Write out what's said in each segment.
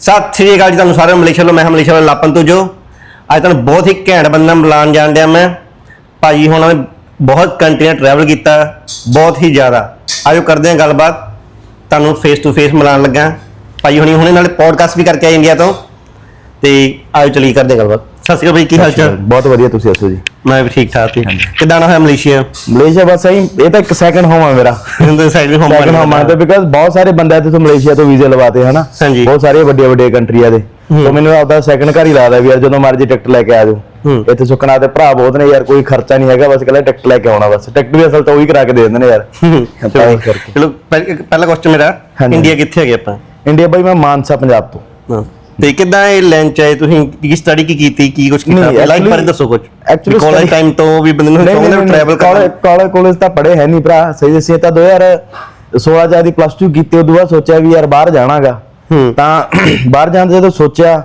ਸਤਿ ਸ੍ਰੀ ਅਕਾਲ ਜੀ ਤੁਹਾਨੂੰ ਸਾਰਿਆਂ ਨੂੰ, ਮਲੇਸ਼ੀਆ ਤੋਂ ਮੈਂ ਹਾਂ ਮਲੇਸ਼ੀਆ ਤੋਂ ਲਾਪਨ ਤੋਂ ਜੋ। ਅੱਜ ਤੁਹਾਨੂੰ ਬਹੁਤ ਹੀ ਘੈਂਟ ਬੰਦਾ ਮਿਲਾਨ ਜਾਣ ਡਿਆ ਮੈਂ। ਭਾਜੀ ਹੁਣ ਨੇ ਬਹੁਤ ਕੰਟਰੀਆਂ ਟਰੈਵਲ ਕੀਤਾ, ਬਹੁਤ ਹੀ ਜ਼ਿਆਦਾ। ਆਜੋ ਕਰਦੇ ਹਾਂ ਗੱਲਬਾਤ। ਤੁਹਾਨੂੰ ਫੇਸ ਟੂ ਫੇਸ ਮਿਲਾਨ ਲੱਗਾ। ਭਾਜੀ ਹੁਣੀ ਹੁਣੇ ਨਾਲੇ ਪੋਡਕਾਸਟ ਵੀ ਕਰਕੇ ਆਏ ਇੰਡੀਆ ਤੋਂ। ਤੇ ਆਜੋ ਚਲੀ ਕਰਦੇ ਗੱਲਬਾਤ। ਸਤਿ ਸ੍ਰੀ ਅਕਾਲ ਭਾਈ ਕੀ ਹਾਲ ਚਾਲ? ਬਹੁਤ ਵਧੀਆ ਤੁਸੀਂ ਦੱਸੋ ਜੀ? ਮੈਂ ਵੀ ਠੀਕ ਠਾਕ ਜੀ। ਕਿੱਦਾਂ ਨਾ ਹੋਇਆ ਮਲੇਸ਼ੀਆ? ਮਲੇਸ਼ੀਆ ਬਸ ਸਹੀ ਇਹ ਤਾਂ ਇੱਕ ਸੈਕਿੰਡ ਹੋਮ ਆ ਮੇਰਾ। ਹਿੰਦੂ ਸਾਈਡ ਵੀ ਹੋਮ ਸੈਕਿੰਡ ਹੋਮ ਆ ਤੇ ਬਿਕਾਜ਼ ਬਹੁਤ ਸਾਰੇ ਬੰਦੇ ਇੱਥੇ ਤੋਂ ਮਲੇਸ਼ੀਆ ਤੋਂ ਵੀਜ਼ੇ ਲਵਾਤੇ ਹਨਾ। ਬਹੁਤ ਸਾਰੇ ਵੱਡੀਆਂ ਵੱਡੀਆਂ ਕੰਟਰੀਆਂ ਦੇ ਤਾਂ ਮੈਨੂੰ ਆਪਦਾ ਸੈਕਿੰਡ ਘਰ ਹੀ ਲੱਗਦਾ ਵੀ ਯਾਰ ਜਦੋਂ ਮਰਜ਼ੀ ਟਿਕਟ ਲੈ ਕੇ ਆ ਜਾਓ। ਹੂੰ। ਇੱਥੇ ਸੁੱਕਣਾ ਤੇ ਭਰਾ ਬਹੁਤ ਨੇ ਯਾਰ ਕੋਈ ਖਰਚਾ ਨਹੀਂ ਹੈਗਾ ਬਸ ਕੱਲਾ ਟਿਕਟ ਲੈ ਕੇ ਆਉਣਾ ਬਸ। ਟਿਕਟ ਵੀ ਅਸਲ ਤਾਂ ਉਹੀ ਕਰਾ ਕੇ ਦੇ ਦਿੰਦੇ ਨੇ ਯਾਰ। ਹੀ ਚਲੋ ਪਹਿ- ਪਹਿਲਾ ਕੁਐਸਚਨ ਮੇਰਾ। ਇੰਡੀਆ ਕਿੱਥੇ ਹੈਗੇ ਆਪਾਂ? ਇੰਡੀਆ ਬਾਈ ਮੈਂ ਮਾਨਸਾ ਪੰਜਾਬ ਤੋਂ। ਹਾਂ। ਤੇ ਕਿੱਦਾਂ ਇਹ ਲੈਂਚ ਚਾਹੇ ਤੁਸੀਂ ਕੀ ਸਟੱਡੀ ਕੀ ਕੀਤੀ? ਕੀ ਕੁਝ ਕੀਤਾ? ਲਾਈਫ ਬਾਰੇ ਦੱਸੋ ਕੁਝ actually ਕਾਲਜ ਟਾਈਮ ਤੋਂ ਵੀ ਬੰਦੇ ਨੂੰ ਚਾਹੁੰਦੇ ਟਰੈਵਲ ਕਰਨਾ। ਕਾਲਜ ਕਾਲਜ ਤਾਂ ਪੜ੍ਹੇ ਹੈ ਨਹੀਂ ਭਰਾ। ਸਹੀ ਦੱਸੀਏ ਤਾਂ 2016 ਚ ਆਦੀ ਪਲੱਸ 2 ਕੀਤੀ ਉਦੋਂ ਬਾਅਦ ਸੋਚਿਆ ਵੀ ਯਾਰ ਬਾਹਰ ਜਾਣਾਗਾ। ਤਾਂ ਬਾਹਰ ਜਾਣ ਦੇ ਜਦੋਂ ਸੋਚਿਆ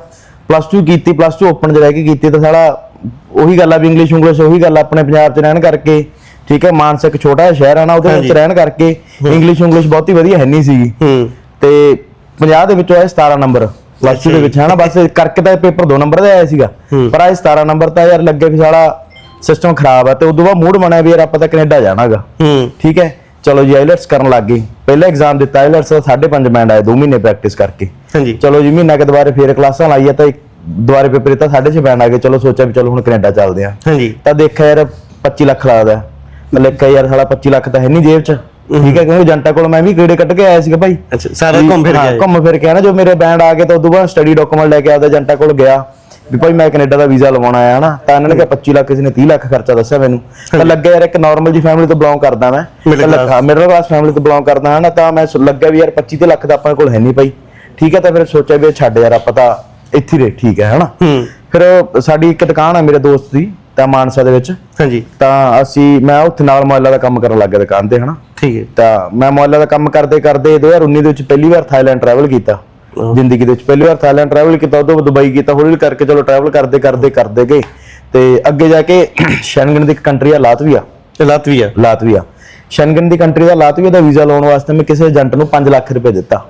ਪਲੱਸ 2 ਕੀਤੀ ਪਲੱਸ 2 ਓਪਨ ਚ ਰਹਿ ਕੇ ਕੀਤੀ ਤਾਂ ਸਾਲਾ ਉਹੀ ਗੱਲ ਆ ਵੀ ਇੰਗਲਿਸ਼ ਇੰਗਲਿਸ਼ ਉਹੀ ਗੱਲ ਆਪਣੇ ਪੰਜਾਬ ਚ ਰਹਿਣ ਕਰਕੇ। ਠੀਕ ਹੈ ਮਾਨਸਾ ਇੱਕ ਛੋਟਾ ਜਿਹਾ ਸ਼ਹਿਰ ਆ ਨਾ ਉਹਦੇ। ਵਿੱਚ ਰਹਿਣ ਕਰਕੇ ਇੰਗਲਿਸ਼ ਇੰਗਲਿਸ਼ ਬਹੁਤੀ ਵਧੀਆ ਹੈ ਨਹੀਂ ਸੀਗੀ। ਤੇ 50 ਦੇ ਵਿੱਚੋਂ ਆਇਆ 17 ਨੰਬਰ। ਪਲੱਸ 2 ਦੇ ਵਿੱਚ ਹਨਾ ਬਸ ਕਰਕੇ ਤਾਂ ਪੇਪਰ ਦੋ ਨੰਬਰ ਦਾ ਆਇਆ ਸੀਗਾ। ਪਰ ਆਇਆ 17 ਨੰਬਰ ਤਾਂ ਯਾਰ ਲੱਗੇ ਵੀ ਸਾਲਾ ਸਿਸਟਮ ਖਰਾਬ ਆ ਤੇ ਉਦੋਂ ਬਾਅਦ ਮੂਡ ਬਣਿਆ ਵੀ ਯਾਰ ਆਪਾਂ ਤਾਂ ਕੈਨੇਡਾ ਜਾਣਾਗਾ। ਹੂੰ। ਠੀਕ ਹੈ? ਚਲੋ ਜੀ ਆਈਲੈਟਸ ਕਰਨ ਲੱਗ ਗਏ। ਪਹਿਲਾ ਐਗਜ਼ਾਮ ਦਿੱਤਾ ਆਈਲੈਟਸ ਦਾ 5.5 ਬੈਂਡ ਆਏ 2 ਮਹੀਨੇ ਪ੍ਰੈਕਟਿਸ ਕਰਕੇ। ਹਾਂਜੀ। ਚਲੋ ਜੀ ਮਹੀਨਾ ਕੇ ਦੁਬਾਰੇ ਫੇਰ ਕਲਾਸਾਂ ਲਾਈਆਂ ਤਾਂ ਦੁਬਾਰੇ ਪੇਪਰ ਦਿੱਤਾ 6.5 ਬੈਂਡ ਆ ਗਏ। ਚਲੋ ਸੋਚਿਆ ਵੀ ਚਲੋ ਹੁਣ ਕੈਨੇਡਾ ਚੱਲਦੇ ਆ ਹਾਂਜੀ। ਤਾਂ ਦੇਖਿਆ ਯਾਰ 25 ਲੱਖ ਲੱਗਦਾ। ਹੈ। ਮੈਂ ਲਿਖਿਆ ਯਾਰ ਸਾਲਾ 25 ਲੱਖ ਤਾਂ ਹੈ ਨਹੀਂ ਜੇਬ 'ਚ। ਠੀਕ ਹੈ ਕਿਉਂਕਿ ਜੰਟਾ ਕੋਲ ਮੈਂ ਵੀ ਕੀੜੇ ਕੱਢ ਕੇ ਆਇਆ ਸੀਗਾ ਭਾਈ। ਅੱਛਾ ਸਾਰਾ ਘੁੰਮ ਫਿਰ ਗਿਆ ਘੁੰਮ ਫਿਰ ਕੇ ਨਾ ਜੋ ਮੇਰੇ ਬੈਂਡ ਆ ਗਏ ਤਾਂ ਉਦੋਂ ਬਾਅਦ ਸਟੱਡੀ ਡਾਕੂਮੈਂਟ ਲੈ ਕੇ ਆਦਾ ਜੰਟਾ ਕੋਲ ਗਿਆ। ਵੀ ਭਾਈ ਮੈਂ ਕੈਨੇਡਾ ਦਾ ਵੀਜ਼ਾ ਲਵਾਉਣਾ ਆ ਹਨਾ ਤਾਂ ਇਹਨਾਂ ਨੇ ਕਿਹਾ 25 ਲੱਖ ਕਿਸੇ ਨੇ 30 ਲੱਖ ਖਰਚਾ ਦੱਸਿਆ ਮੈਨੂੰ। ਤਾਂ ਲੱਗਿਆ ਯਾਰ ਇੱਕ ਨਾਰਮਲ ਜੀ ਫੈਮਿਲੀ ਤੋਂ ਬਿਲੋਂਗ ਕਰਦਾ ਮੈਂ। ਲੱਗਾ ਮਿਡਲ ਕਲਾਸ ਫੈਮਿਲੀ ਤੋਂ ਬਿਲੋਂਗ ਕਰਦਾ ਹਨਾ ਤਾਂ ਮੈਂ ਲੱਗਿਆ ਵੀ ਯਾਰ 25 ਤੇ ਲੱਖ ਤਾਂ ਆਪਣੇ ਕੋਲ ਹੈ ਨਹੀਂ ਭਾਈ। ਠੀਕ ਹੈ ਤਾਂ ਫਿਰ ਸੋਚਿਆ ਵੀ ਛੱਡ ਯਾਰ ਆਪਾਂ ਤਾਂ ਇੱਥੇ ਰਹੇ ਠੀਕ ਹੈ ਹਨਾ। ਫਿਰ ਸਾਡੀ ਇੱਕ ਦੁਕਾਨ ਆ ਮੇਰੇ ਦੋਸਤ ਦੀ ਤਾਂ ਮਾਨਸਾ ਦੇ ਵਿੱਚ। ਹਾਂਜੀ। ਤਾਂ ਅਸੀਂ ਮੈਂ ਉੱਥੇ ਨਾਲ ਮੁਹੱਲਾ ਦਾ ਕੰਮ ਕਰਨ ਲੱਗ ਗਿਆ ਦੁਕਾਨ ਤੇ ਹਨਾ? ਠੀਕ ਹੈ। ਤਾਂ ਮੈਂ ਮੁਹੱਲਾ ਦਾ ਕੰਮ ਕਰਦੇ ਕਰਦੇ 2019 ਦੇ ਵਿੱਚ ਪਹਿਲੀ ਵਾਰ ਥਾਈਲੈਂਡ ਟਰੈਵਲ ਕੀਤਾ। ਜ਼ਿੰਦਗੀ ਦੇ ਵਿੱਚ ਪਹਿਲੀ ਵਾਰ ਥਾਈਲੈਂਡ ਟਰੈਵਲ ਕੀਤਾ ਉਦੋਂ ਦੁਬਈ ਕੀਤਾ ਹੌਲੀ ਕਰਕੇ ਚਲੋ ਟਰੈਵਲ ਕਰਦੇ ਕਰਦੇ ਕਰਦੇ ਗਏ। ਤੇ ਅੱਗੇ ਜਾ ਕੇ ਸ਼ੈਂਗਨ ਦੀ ਇੱਕ ਕੰਟਰੀ ਆ ਲਾਤਵੀਆ। ਤੇ ਲਾਤਵੀਆ। ਲਾਤਵੀਆ। ਸ਼ੈਂਗਨ ਦੀ ਕੰਟਰੀ ਦਾ ਲਾਤਵੀਆ ਦਾ ਵੀਜ਼ਾ ਲਾਉਣ ਵਾਸਤੇ ਮੈਂ ਕਿਸੇ ਏਜੰਟ ਨੂੰ 5 ਲੱਖ ਰੁਪਏ ਦਿੱਤਾ।